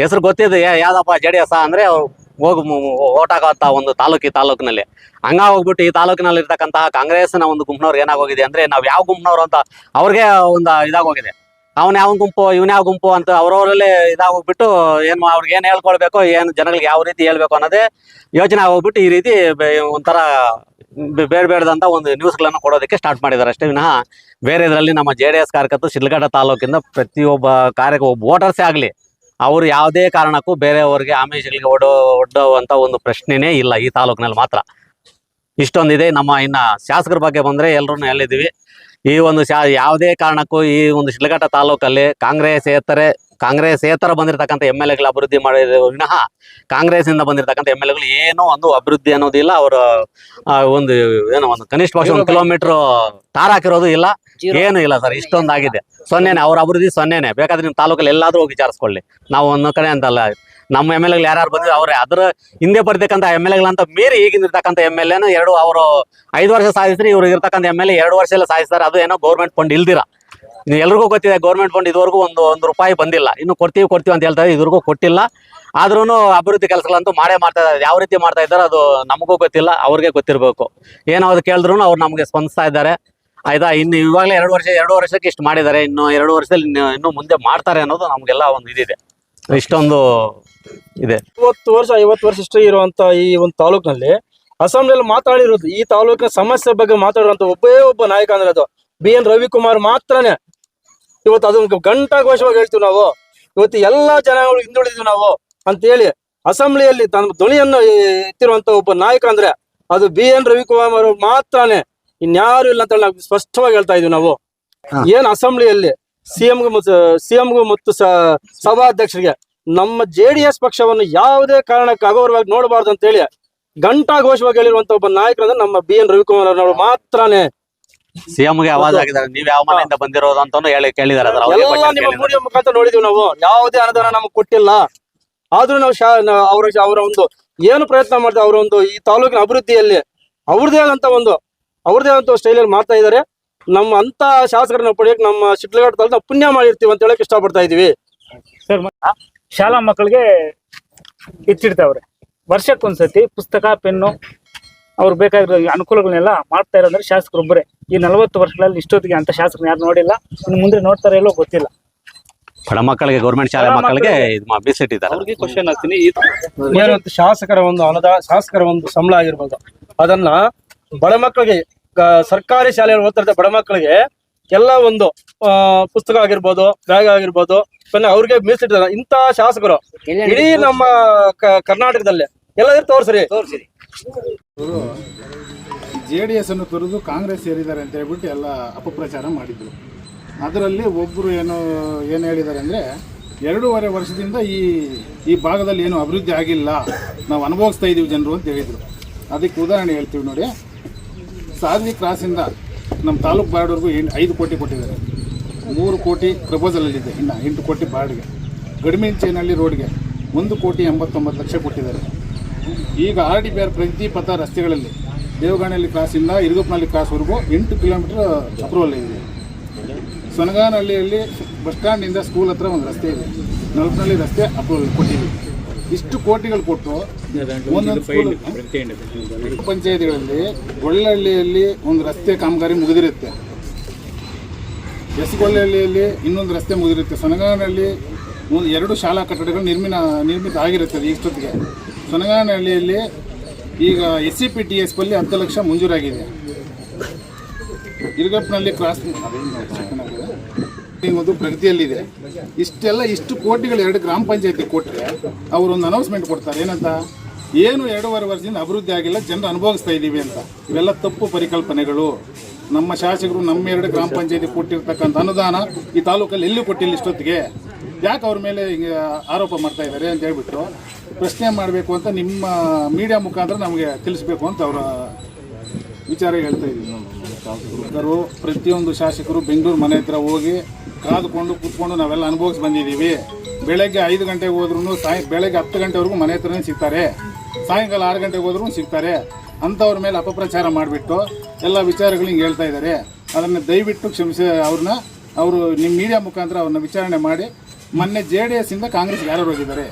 ಹೆಸರು ಗೊತ್ತಿದೆ ಯಾವ್ದಪ್ಪ ಜೆ ಡಿ ಎಸ್ ಅಂದ್ರೆ ಅವ್ರು ಹೋಗಿ ಓಟ್ ಹಾಕೋಂತ ಒಂದು ತಾಲೂಕು ಈ ತಾಲೂಕಿನಲ್ಲಿ. ಹಂಗ ಹೋಗ್ಬಿಟ್ಟು ಈ ತಾಲೂಕಿನಲ್ಲಿ ಇರ್ತಕ್ಕಂತಹ ಕಾಂಗ್ರೆಸ್ನ ಒಂದು ಗುಂಪಿನವ್ರು ಏನಾಗೋಗಿದೆ ಅಂದ್ರೆ ನಾವ್ ಯಾವ ಗುಂಪಿನವ್ರು ಅಂತ ಅವ್ರಿಗೆ ಒಂದು ಇದಾಗೋಗಿದೆ. ಅವನ್ ಯಾವ ಗುಂಪು, ಇವನ್ ಯಾವ ಗುಂಪು ಅಂತ ಅವ್ರವರಲ್ಲೇ ಇದಾಗೋಗ್ಬಿಟ್ಟು ಏನ್ ಅವ್ರಿಗೆ ಏನ್ ಹೇಳ್ಕೊಳ್ಬೇಕು, ಏನ್ ಜನಗಳಿಗೆ ಯಾವ ರೀತಿ ಹೇಳ್ಬೇಕು ಅನ್ನೋದೇ ಯೋಚನೆ ಆಗೋಗ್ಬಿಟ್ಟು ಈ ರೀತಿ ಒಂಥರ ಬೇರೆ ಬೇಡ ಬೇಡದಂತ ಒಂದು ನ್ಯೂಸ್ಗಳನ್ನು ಕೊಡೋದಕ್ಕೆ ಸ್ಟಾರ್ಟ್ ಮಾಡಿದಾರೆ ಅಷ್ಟೇ. ವಿನಃ ಬೇರೆ ಇದರಲ್ಲಿ ನಮ್ಮ ಜೆ ಡಿ ಎಸ್ ಕಾರ್ಯಕರ್ತರು ಶಿಲ್ಘಟ್ಟ ತಾಲೂಕಿಂದ ಪ್ರತಿಯೊಬ್ಬ ಕಾರ್ಯಕ ಒಬ್ಬ ವೋಟರ್ಸೇ ಆಗಲಿ ಅವರು ಯಾವುದೇ ಕಾರಣಕ್ಕೂ ಬೇರೆಯವ್ರಿಗೆ ಆಮಿಷಗಳಿಗೆ ಓಡೋ ಒಡ್ಡುವಂತ ಒಂದು ಪ್ರಶ್ನೆನೇ ಇಲ್ಲ ಈ ತಾಲೂಕಿನಲ್ಲಿ ಮಾತ್ರ. ಇಷ್ಟೊಂದಿದೆ. ನಮ್ಮ ಇನ್ನ ಶಾಸಕರ ಬಗ್ಗೆ ಬಂದ್ರೆ ಎಲ್ಲರೂ ಎಲ್ಲಿದ್ದೀವಿ ಈ ಒಂದು ಶಾ ಯಾವುದೇ ಕಾರಣಕ್ಕೂ ಈ ಒಂದು ಶಿಡ್ಲಘಟ್ಟ ತಾಲೂಕಲ್ಲಿ ಕಾಂಗ್ರೆಸ್ ಏತರೆ ಕಾಂಗ್ರೆಸ್ ಏತರ ಬಂದಿರತಕ್ಕಂಥ ಎಂ ಎಲ್ ಎಗಳು ಅಭಿವೃದ್ಧಿ ಮಾಡಿದ ವಿನಃ ಕಾಂಗ್ರೆಸ್ ಇಂದ ಬಂದಿರತಕ್ಕಂಥ ಎಂ ಎಲ್ ಎಗಳು ಏನೋ ಒಂದು ಅಭಿವೃದ್ಧಿ ಅನ್ನೋದಿಲ್ಲ. ಅವರು ಒಂದು ಏನೋ ಒಂದು ಕನಿಷ್ಠ ಪಕ್ಷ ಒಂದು ಕಿಲೋಮೀಟರ್ ತಾರಾಕಿರೋದು ಹಾಕಿರೋದು ಇಲ್ಲ. ಏನು ಇಲ್ಲ ಸರ್ ಇಷ್ಟೊಂದು ಆಗಿದೆ. ಸೊನ್ನೆನೆ ಅವ್ರ ಅಭಿವೃದ್ಧಿ ಸೊನ್ನೆನೆ. ಬೇಕಾದ್ರೆ ನಿಮ್ಮ ತಾಲೂಕಲ್ಲಿ ಎಲ್ಲಾದ್ರೂ ಹೋಗಿ ವಿಚಾರಿಸ್ಕೊಳ್ಳಿ ನಾವು ಒಂದು ಕಡೆ ಅಂತಲ್ಲ ನಮ್ಮ ಎಂ ಎಲ್ ಎಗಳು ಯಾರು ಬಂದ್ರೆ ಅವರೇ. ಅದ್ರ ಹಿಂದೆ ಬರ್ತಕ್ಕಂಥ ಎಂ ಎಲ್ ಎಗಳಂತ ಮೀರಿ ಈಗಿನ ಇರ್ತಕ್ಕಂಥ ಎಂ ಎಲ್ ಎನ ಎರಡು ಅವರು ಐದು ವರ್ಷ ಸಾಧಿಸ್ರಿ ಇವ್ರು ಇರ್ತಕ್ಕಂಥ ಎಂ ಎಲ್ ಎ ಎರಡು ವರ್ಷ ಎಲ್ಲ ಸಾಧಿಸ್ತಾರೆ. ಅದು ಏನೋ ಗೌರ್ಮೆಂಟ್ ಫಂಡ್ ಇಲ್ದಿರ. ಎಲ್ರಿಗೂ ಗೊತ್ತಿದೆ ಗೌರ್ಮೆಂಟ್ ಫಂಡ್ ಇದುವರೆಗೂ ಒಂದು ಒಂದು ರೂಪಾಯಿ ಬಂದಿಲ್ಲ. ಇನ್ನು ಕೊಡ್ತೀವಿ ಕೊಡ್ತೀವಿ ಅಂತ ಹೇಳ್ತಾರೆ ಇದುವರೆಗೂ ಕೊಟ್ಟಿಲ್ಲ. ಆದ್ರೂ ಅಭಿವೃದ್ಧಿ ಕೆಲಸಗಳಂತೂ ಮಾಡೇ ಮಾಡ್ತಾ ಇದ್ದಾರೆ. ಯಾವ ರೀತಿ ಮಾಡ್ತಾ ಇದ್ದಾರೆ ಅದು ನಮಗೂ ಗೊತ್ತಿಲ್ಲ ಅವ್ರಿಗೆ ಗೊತ್ತಿರಬೇಕು. ಏನೋ ಅದು ಕೇಳಿದ್ರು ಅವ್ರು ನಮಗೆ ಸ್ಪಂದಿಸ್ತಾ ಇದ್ದಾರೆ. ಆಯ್ತಾ? ಇನ್ನು ಇವಾಗಲೇ ಎರಡು ವರ್ಷ, ಎರಡು ವರ್ಷಕ್ಕೆ ಇಷ್ಟು ಮಾಡಿದ್ದಾರೆ. ಇನ್ನು ಎರಡು ವರ್ಷದಲ್ಲಿ ಇನ್ನು ಮುಂದೆ ಮಾಡ್ತಾರೆ ಅನ್ನೋದು ನಮಗೆಲ್ಲ ಒಂದು ಇದಿದೆ. ಇಷ್ಟೊಂದು ಇದೆ. ಐವತ್ತು ವರ್ಷ ಐವತ್ತು ವರ್ಷ ಇಷ್ಟ ಇರುವಂತ ಈ ಒಂದು ತಾಲೂಕಿನಲ್ಲಿ ಅಸೆಂಬ್ಲಿಯಲ್ಲಿ ಮಾತಾಡಿರೋದು, ಈ ತಾಲೂಕಿನ ಸಮಸ್ಯೆ ಬಗ್ಗೆ ಮಾತಾಡಿರುವಂತ ಒಬ್ಬೇ ಒಬ್ಬ ನಾಯಕ ಅಂದ್ರೆ ಅದು ಬಿ ಎನ್ ರವಿಕುಮಾರ್ ಮಾತ್ರನೇ. ಇವತ್ತು ಅದನ್ನ ಘಂಟಾಘೋಷವಾಗಿ ಹೇಳ್ತೀವಿ ನಾವು. ಇವತ್ತು ಎಲ್ಲಾ ಜನಗಳು ಹಿಂದುಳಿದ್ವಿ ನಾವು ಅಂತ ಹೇಳಿ ಅಸೆಂಬ್ಲಿಯಲ್ಲಿ ತನ್ನ ಧ್ವನಿಯನ್ನು ಎತ್ತಿರುವಂತ ಒಬ್ಬ ನಾಯಕ ಅಂದ್ರೆ ಅದು ಬಿ ಎನ್ ರವಿಕುಮಾರ್ ಮಾತ್ರನೇ. ಇನ್ಯಾರು ಇಲ್ಲ ಅಂತ ಹೇಳಿ ನಾವು ಸ್ಪಷ್ಟವಾಗಿ ಹೇಳ್ತಾ ಇದೀವಿ ನಾವು. ಏನ್ ಅಸೆಂಬ್ಲಿಯಲ್ಲಿ ಸಿಎಂ ಸಿಎಂ ಸಿಎಂಗೂ ಮತ್ತು ಸಭಾಧ್ಯಕ್ಷರಿಗೆ ನಮ್ಮ ಜೆ ಡಿ ಎಸ್ ಪಕ್ಷವನ್ನು ಯಾವುದೇ ಕಾರಣಕ್ಕೆ ಅಗೌರವಾಗಿ ನೋಡಬಾರ್ದು ಗಂಟಾ ಘೋಷವಾಗಿ ಹೇಳಿರುವಂತ ಒಬ್ಬ ನಾಯಕರಂದ್ರೆ ನಮ್ಮ ಬಿ ಎನ್ ರವಿಕುಮಾರ್ ಅವರು ಮಾತ್ರನೇ. ಸಿಎಂಗೆ ಆವಾಜ್ ಆಗಿದ್ದಾರೆ ನೀವ್ ಯಾವ ಮನೆಯಿಂದ ಬಂದಿರೋದು ಅಂತ ಹೇಳಿ ಕೇಳಿದಾರೆ ಎಲ್ಲ ನಿಮ್ಮ. ಮೀಡಿಯಾ ಮುಖಾಂತರ ನೋಡಿದೀವಿ ನಾವು. ಯಾವುದೇ ಅನುದಾನ ನಮಗೆ ಕೊಟ್ಟಿಲ್ಲ. ಆದ್ರೂ ನಾವು ಶಾ ಅವ್ರ ಅವರ ಒಂದು ಏನು ಪ್ರಯತ್ನ ಮಾಡ್ತಾರೆ ಅವರ ಒಂದು ಈ ತಾಲೂಕಿನ ಅಭಿವೃದ್ಧಿಯಲ್ಲಿ ಅವ್ರದೇ ಆದಂತ ಒಂದು ಅವ್ರದೇ ಆದಂತ ಸ್ಟೈಲಲ್ಲಿ ಮಾಡ್ತಾ ಇದ್ದಾರೆ. ನಮ್ಮ ಅಂತ ಶಾಸಕರನ್ನ ಪಡೆಯಕ್ಕೆ ನಮ್ಮ ಶಿಡ್ಲಘಾಟ ತಾಲೂಕು ನಾವು ಪುಣ್ಯ ಮಾಡಿರ್ತೀವಿ ಅಂತ ಹೇಳಕ್ ಇಷ್ಟಪಡ್ತಾ ಇದೀವಿ ಸರ್ ಶಾಲಾ ಮಕ್ಕಳಿಗೆ ಇಚ್ಚಿಡ್ತಾವ್ರೆ ವರ್ಷಕ್ಕೊಂದ್ಸತಿ ಪುಸ್ತಕ ಪೆನ್ನು ಅವ್ರು ಬೇಕಾಗಿರೋ ಅನುಕೂಲಗಳನ್ನೆಲ್ಲ ಮಾಡ್ತಾ ಇರೋದ್ರೆ ಶಾಸಕರೊಬ್ಬರೇ ಈ ನಲವತ್ತು ವರ್ಷಗಳಲ್ಲಿ ಇಷ್ಟೊತ್ತಿಗೆ ಅಂತ ಶಾಸಕರು ಯಾರು ನೋಡಿಲ್ಲ. ಇನ್ನು ಮುಂದೆ ನೋಡ್ತಾರೆ ಇಲ್ಲೋ ಗೊತ್ತಿಲ್ಲ. ಬಡ ಮಕ್ಕಳಿಗೆ ಗೌರ್ಮೆಂಟ್ ಶಾಲೆ ಮಕ್ಕಳಿಗೆ ಮೀಸಲಿಟ್ಟಿದ್ದಾರೆ ಕ್ವಶನ್ ಹಾಕ್ತೀನಿ. ಶಾಸಕರ ಒಂದು ಅನುದಾನ ಶಾಸಕರ ಒಂದು ಸಂಬಳ ಆಗಿರ್ಬೋದು. ಅದನ್ನ ಬಡ ಮಕ್ಕಳಿಗೆ ಸರ್ಕಾರಿ ಶಾಲೆಯಲ್ಲಿ ಓದ್ತಿರ್ತ ಬಡ ಮಕ್ಕಳಿಗೆ ಎಲ್ಲ ಒಂದು ಆ, ಪುಸ್ತಕ ಆಗಿರ್ಬೋದು ಬ್ಯಾಗ್ ಆಗಿರ್ಬೋದು ಅವ್ರಿಗೆ ಮೀಸಲಿಟ್ಟಿದ್ದಾರೆ ಇಂತ ಶಾಸಕರು ಇಡೀ ನಮ್ಮ ಕರ್ನಾಟಕದಲ್ಲಿ. ಎಲ್ಲಾದ್ರೂ ತೋರ್ಸ್ರಿ. ಜೆ ಡಿ ಎಸ್ ಅನ್ನು ತೊರೆದು ಕಾಂಗ್ರೆಸ್ ಸೇರಿದ್ದಾರೆ ಅಂತ ಹೇಳ್ಬಿಟ್ಟು ಎಲ್ಲ ಅಪಪ್ರಚಾರ ಮಾಡಿದ್ರು. ಅದರಲ್ಲಿ ಒಬ್ಬರು ಏನು ಏನು ಹೇಳಿದ್ದಾರೆ ಅಂದರೆ ಎರಡೂವರೆ ವರ್ಷದಿಂದ ಈ ಈ ಭಾಗದಲ್ಲಿ ಏನು ಅಭಿವೃದ್ಧಿ ಆಗಿಲ್ಲ ನಾವು ಅನುಭವಿಸ್ತಾ ಇದ್ದೀವಿ ಜನರು ಅಂತ ಹೇಳಿದರು. ಅದಕ್ಕೆ ಉದಾಹರಣೆ ಹೇಳ್ತೀವಿ ನೋಡಿ. ಸಾಧ್ವಿ ಕ್ರಾಸಿಂದ ನಮ್ಮ ತಾಲೂಕು ಬಾರ್ಡ್ವರೆಗೂ ಎಂಟು ಐದು ಕೋಟಿ ಕೊಟ್ಟಿದ್ದಾರೆ. ಮೂರು ಕೋಟಿ ಪ್ರಪೋಸಲಲ್ಲಿದೆ ಇನ್ನು ಎಂಟು ಕೋಟಿ ಬಾರ್ಡ್ಗೆ. ಗಡಿಮಿಂಚೇನಹಳ್ಳಿ ರೋಡ್ಗೆ ಒಂದು ಕೋಟಿ ಎಂಬತ್ತೊಂಬತ್ತು ಲಕ್ಷ ಕೊಟ್ಟಿದ್ದಾರೆ. ಈಗ ಆರ್ ಡಿ ಪಿ ಆರ್ ರಸ್ತೆಗಳಲ್ಲಿ ದೇವಗಾನಹಳ್ಳಿ ಕ್ರಾಸಿಂದ ಇರುಗಪ್ಪನಹಳ್ಳಿ ಕ್ರಾಸ್ವರೆಗೂ ಎಂಟು ಕಿಲೋಮೀಟರ್ ಅಪ್ರೂವಲ್ ಇದೆ. ಸೊನಗಾನಹಳ್ಳಿಯಲ್ಲಿ ಬಸ್ ಸ್ಟ್ಯಾಂಡಿಂದ ಸ್ಕೂಲ್ ಹತ್ರ ಒಂದು ರಸ್ತೆ ಇದೆ. ನಲ್ಪನಹಳ್ಳಿ ರಸ್ತೆ ಅಪ್ರೂವಲ್ ಕೊಟ್ಟಿದ್ದೀವಿ ಇಷ್ಟು ಕೋಟಿಗಳು ಕೊಟ್ಟು ಪಂಚಾಯತಿಗಳಲ್ಲಿ ಗೊಳ್ಳಹಳ್ಳಿಯಲ್ಲಿ ಒಂದು ರಸ್ತೆ ಕಾಮಗಾರಿ ಮುಗಿದಿರುತ್ತೆ. ಎಸ್ಗೊಳ್ಳಹಳ್ಳಿಯಲ್ಲಿ ಇನ್ನೊಂದು ರಸ್ತೆ ಮುಗಿದಿರುತ್ತೆ. ಸೊನಗಾನಹಳ್ಳಿ ಒಂದು ಎರಡು ಶಾಲಾ ಕಟ್ಟಡಗಳು ನಿರ್ಮಿನ ನಿರ್ಮಿತ ಆಗಿರುತ್ತದೆ ಇಷ್ಟೊತ್ತಿಗೆ ಸೊನಗಾನಹಳ್ಳಿಯಲ್ಲಿ ಈಗ S C P T S ಬಲ್ಲಿ ಹತ್ತು ಲಕ್ಷ ಮಂಜೂರಾಗಿದೆ. ಇರ್ಗಪ್ನಲ್ಲಿ ಕ್ರಾಸ್ ಒಂದು ಪ್ರಗತಿಯಲ್ಲಿದೆ. ಇಷ್ಟೆಲ್ಲ ಇಷ್ಟು ಕೋಟಿಗಳು ಎರಡು ಗ್ರಾಮ ಪಂಚಾಯತಿ ಕೊಟ್ಟರೆ ಅವರು ಒಂದು ಅನೌನ್ಸ್ಮೆಂಟ್ ಕೊಡ್ತಾರೆ. ಏನಂತ? ಏನು ಎರಡೂವರೆ ವರ್ಷದಿಂದ ಅಭಿವೃದ್ಧಿ ಆಗಿಲ್ಲ, ಜನರು ಅನುಭವಿಸ್ತಾ ಇದ್ದೀವಿ ಅಂತ. ಇವೆಲ್ಲ ತಪ್ಪು ಪರಿಕಲ್ಪನೆಗಳು. ನಮ್ಮ ಶಾಸಕರು ನಮ್ಮ ಎರಡು ಗ್ರಾಮ ಪಂಚಾಯತಿ ಕೊಟ್ಟಿರ್ತಕ್ಕಂಥ ಅನುದಾನ ಈ ತಾಲೂಕಲ್ಲಿ ಎಲ್ಲೂ ಕೊಟ್ಟಿಲ್ಲ ಇಷ್ಟೊತ್ತಿಗೆ? ಯಾಕೆ ಅವ್ರ ಮೇಲೆ ಹಿಂಗೆ ಆರೋಪ ಮಾಡ್ತಾ ಇದ್ದಾರೆ ಅಂತ ಹೇಳ್ಬಿಟ್ಟು ಪ್ರಶ್ನೆ ಮಾಡಬೇಕು ಅಂತ ನಿಮ್ಮ ಮೀಡಿಯಾ ಮುಖಾಂತರ ನಮಗೆ ತಿಳಿಸ್ಬೇಕು ಅಂತ ಅವರ ವಿಚಾರ ಹೇಳ್ತಾ ಇದ್ದೀವಿ ಶಾಸಕರು, ಪ್ರತಿಯೊಂದು ಶಾಸಕರು ಬೆಂಗಳೂರು ಮನೆ ಹತ್ರ ಹೋಗಿ ಕಾದುಕೊಂಡು ಕೂತ್ಕೊಂಡು ನಾವೆಲ್ಲ ಅನುಭವಿಸಿ ಬಂದಿದ್ದೀವಿ. ಬೆಳಗ್ಗೆ ಐದು ಗಂಟೆಗೆ ಹೋದ್ರೂ ಸಾಯಂ, ಬೆಳಗ್ಗೆ ಹತ್ತು ಗಂಟೆವರೆಗೂ ಮನೆ ಹತ್ರನೇ ಸಿಗ್ತಾರೆ. ಸಾಯಂಕಾಲ ಆರು ಗಂಟೆಗೆ ಹೋದ್ರೂ ಸಿಗ್ತಾರೆ. ಅಂಥವ್ರ ಮೇಲೆ ಅಪಪ್ರಚಾರ ಮಾಡಿಬಿಟ್ಟು ಎಲ್ಲ ವಿಚಾರಗಳು ಹಿಂಗೆ ಹೇಳ್ತಾ ಇದ್ದಾರೆ. ಅದನ್ನು ದಯವಿಟ್ಟು ಕ್ಷಮಿಸಿ ಅವ್ರನ್ನ, ಅವರು ನಿಮ್ಮ ಮೀಡಿಯಾ ಮುಖಾಂತರ ಅವ್ರನ್ನ ವಿಚಾರಣೆ ಮಾಡಿ, ಮೊನ್ನೆ ಜೆ ಡಿ ಎಸ್ ಇಂದ ಕಾಂಗ್ರೆಸ್ ಯಾರು ಹೋಗಿದ್ದಾರೆ?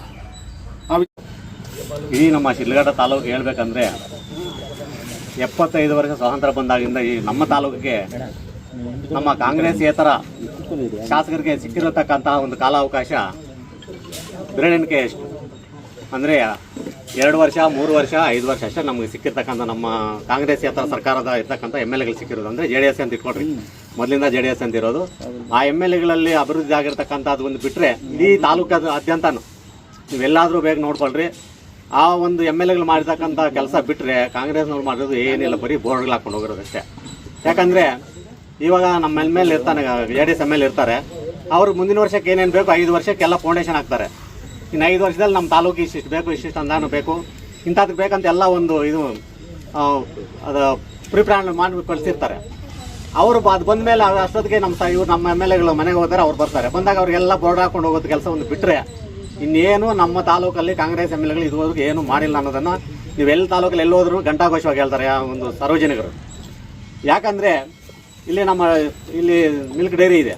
ಇಡೀ ನಮ್ಮ ಶಿಲ್ಗಡ ತಾಲೂಕು ಹೇಳ್ಬೇಕಂದ್ರೆ ಎಪ್ಪತ್ತೈದು ವರ್ಷ ಸ್ವಾತಂತ್ರ್ಯ ಬಂದಾಗಿಂದ ಈ ನಮ್ಮ ತಾಲೂಕಿಗೆ ನಮ್ಮ ಕಾಂಗ್ರೆಸ್ಸೇತರ ಶಾಸಕರಿಗೆ ಸಿಕ್ಕಿರತಕ್ಕಂತಹ ಒಂದು ಕಾಲಾವಕಾಶ ಬೆರಳೆಣಿಕೆ ಎಷ್ಟು? ಅಂದರೆ ಎರಡು ವರ್ಷ, ಮೂರು ವರ್ಷ, ಐದು ವರ್ಷ ಅಷ್ಟೇ ನಮಗೆ ಸಿಕ್ಕಿರ್ತಕ್ಕಂಥ ನಮ್ಮ ಕಾಂಗ್ರೆಸ್ ಕಾಂಗ್ರೆಸ್ಸೇತರ ಸರ್ಕಾರದ ಇರ್ತಕ್ಕಂಥ ಎಂ ಎಲ್ ಎಗಳು ಸಿಕ್ಕಿರೋದು. ಅಂದರೆ ಜೆ ಡಿ ಎಸ್ ಅಂತ ಇಟ್ಕೊಳ್ರಿ. ಮೊದಲಿಂದ ಜೆ ಡಿ ಎಸ್ ಅಂತ ಇರೋದು. ಆ ಎಂ ಎಲ್ ಎಗಳಲ್ಲಿ ಅಭಿವೃದ್ಧಿ ಆಗಿರ್ತಕ್ಕಂಥದ್ದು ಒಂದು ಬಿಟ್ಟರೆ ಇಡೀ ತಾಲೂಕದ ಅತ್ಯಂತನೂ ನೀವೆಲ್ಲಾದರೂ ಬೇಗ ನೋಡ್ಕೊಳ್ರಿ. ಆ ಒಂದು ಎಂ ಎಲ್ ಎಗಳು ಮಾಡಿರ್ತಕ್ಕಂಥ ಕೆಲಸ ಬಿಟ್ಟರೆ ಕಾಂಗ್ರೆಸ್ನವ್ರು ಮಾಡಿರೋದು ಏನಿಲ್ಲ, ಬರೀ ಬೋರ್ಡ್ಗಳು ಹಾಕೊಂಡು ಹೋಗಿರೋದಷ್ಟೇ. ಯಾಕಂದರೆ ಇವಾಗ ನಮ್ಮ ಎಲ್ ಮೇಲೆ ಇರ್ತಾನೆ J D S M L ಇರ್ತಾರೆ. ಅವರು ಮುಂದಿನ ವರ್ಷಕ್ಕೆ ಏನೇನು ಬೇಕು ಐದು ವರ್ಷಕ್ಕೆಲ್ಲ ಫೌಂಡೇಶನ್ ಹಾಕ್ತಾರೆ. ಇನ್ನು ಐದು ವರ್ಷದಲ್ಲಿ ನಮ್ಮ ತಾಲೂಕು ಇಷ್ಟಿಷ್ಟು ಬೇಕು, ಇಷ್ಟಿಷ್ಟು ಅನುದಾನ ಬೇಕು. ಇಂಥದ್ದು ಬೇಕಂತ ಎಲ್ಲ ಒಂದು ಇದು ಅದು ಪ್ರಿಪ್ಲಾನ್ ಮಾಡಿ ಕಳಿಸಿರ್ತಾರೆ ಅವರು ಅದು ಬಂದ ಮೇಲೆ ಅಷ್ಟೊತ್ತಿಗೆ ನಮ್ಮ ಇವ್ರು ನಮ್ಮ ಎಂ ಎಲ್ ಎಗಳು ಮನೆಗೆ ಹೋಗ್ತಾರೆ ಅವ್ರು ಬರ್ತಾರೆ. ಬಂದಾಗ ಅವ್ರಿಗೆಲ್ಲ ಬೋರ್ಡ್ ಹಾಕೊಂಡು ಹೋಗೋದು ಕೆಲಸ ಒಂದು ಬಿಟ್ಟರೆ ಇನ್ನೇನು ನಮ್ಮ ತಾಲೂಕಲ್ಲಿ ಕಾಂಗ್ರೆಸ್ ಎಂ ಎಲ್ ಎಗಳು ಇದುವರೆಗೂ ಏನು ಮಾಡಿಲ್ಲ ಅನ್ನೋದನ್ನು ನೀವು ಎಲ್ಲಿ ತಾಲೂಕಲ್ಲಿ ಎಲ್ಲೋದ್ರೂ ಗಂಟಾಘೋಷವಾಗಿ ಹೇಳ್ತಾರೆ ಒಂದು ಸಾರ್ವಜನಿಕರು. ಯಾಕಂದರೆ ಇಲ್ಲಿ ನಮ್ಮ, ಇಲ್ಲಿ ಮಿಲ್ಕ್ ಡೈರಿ ಇದೆ.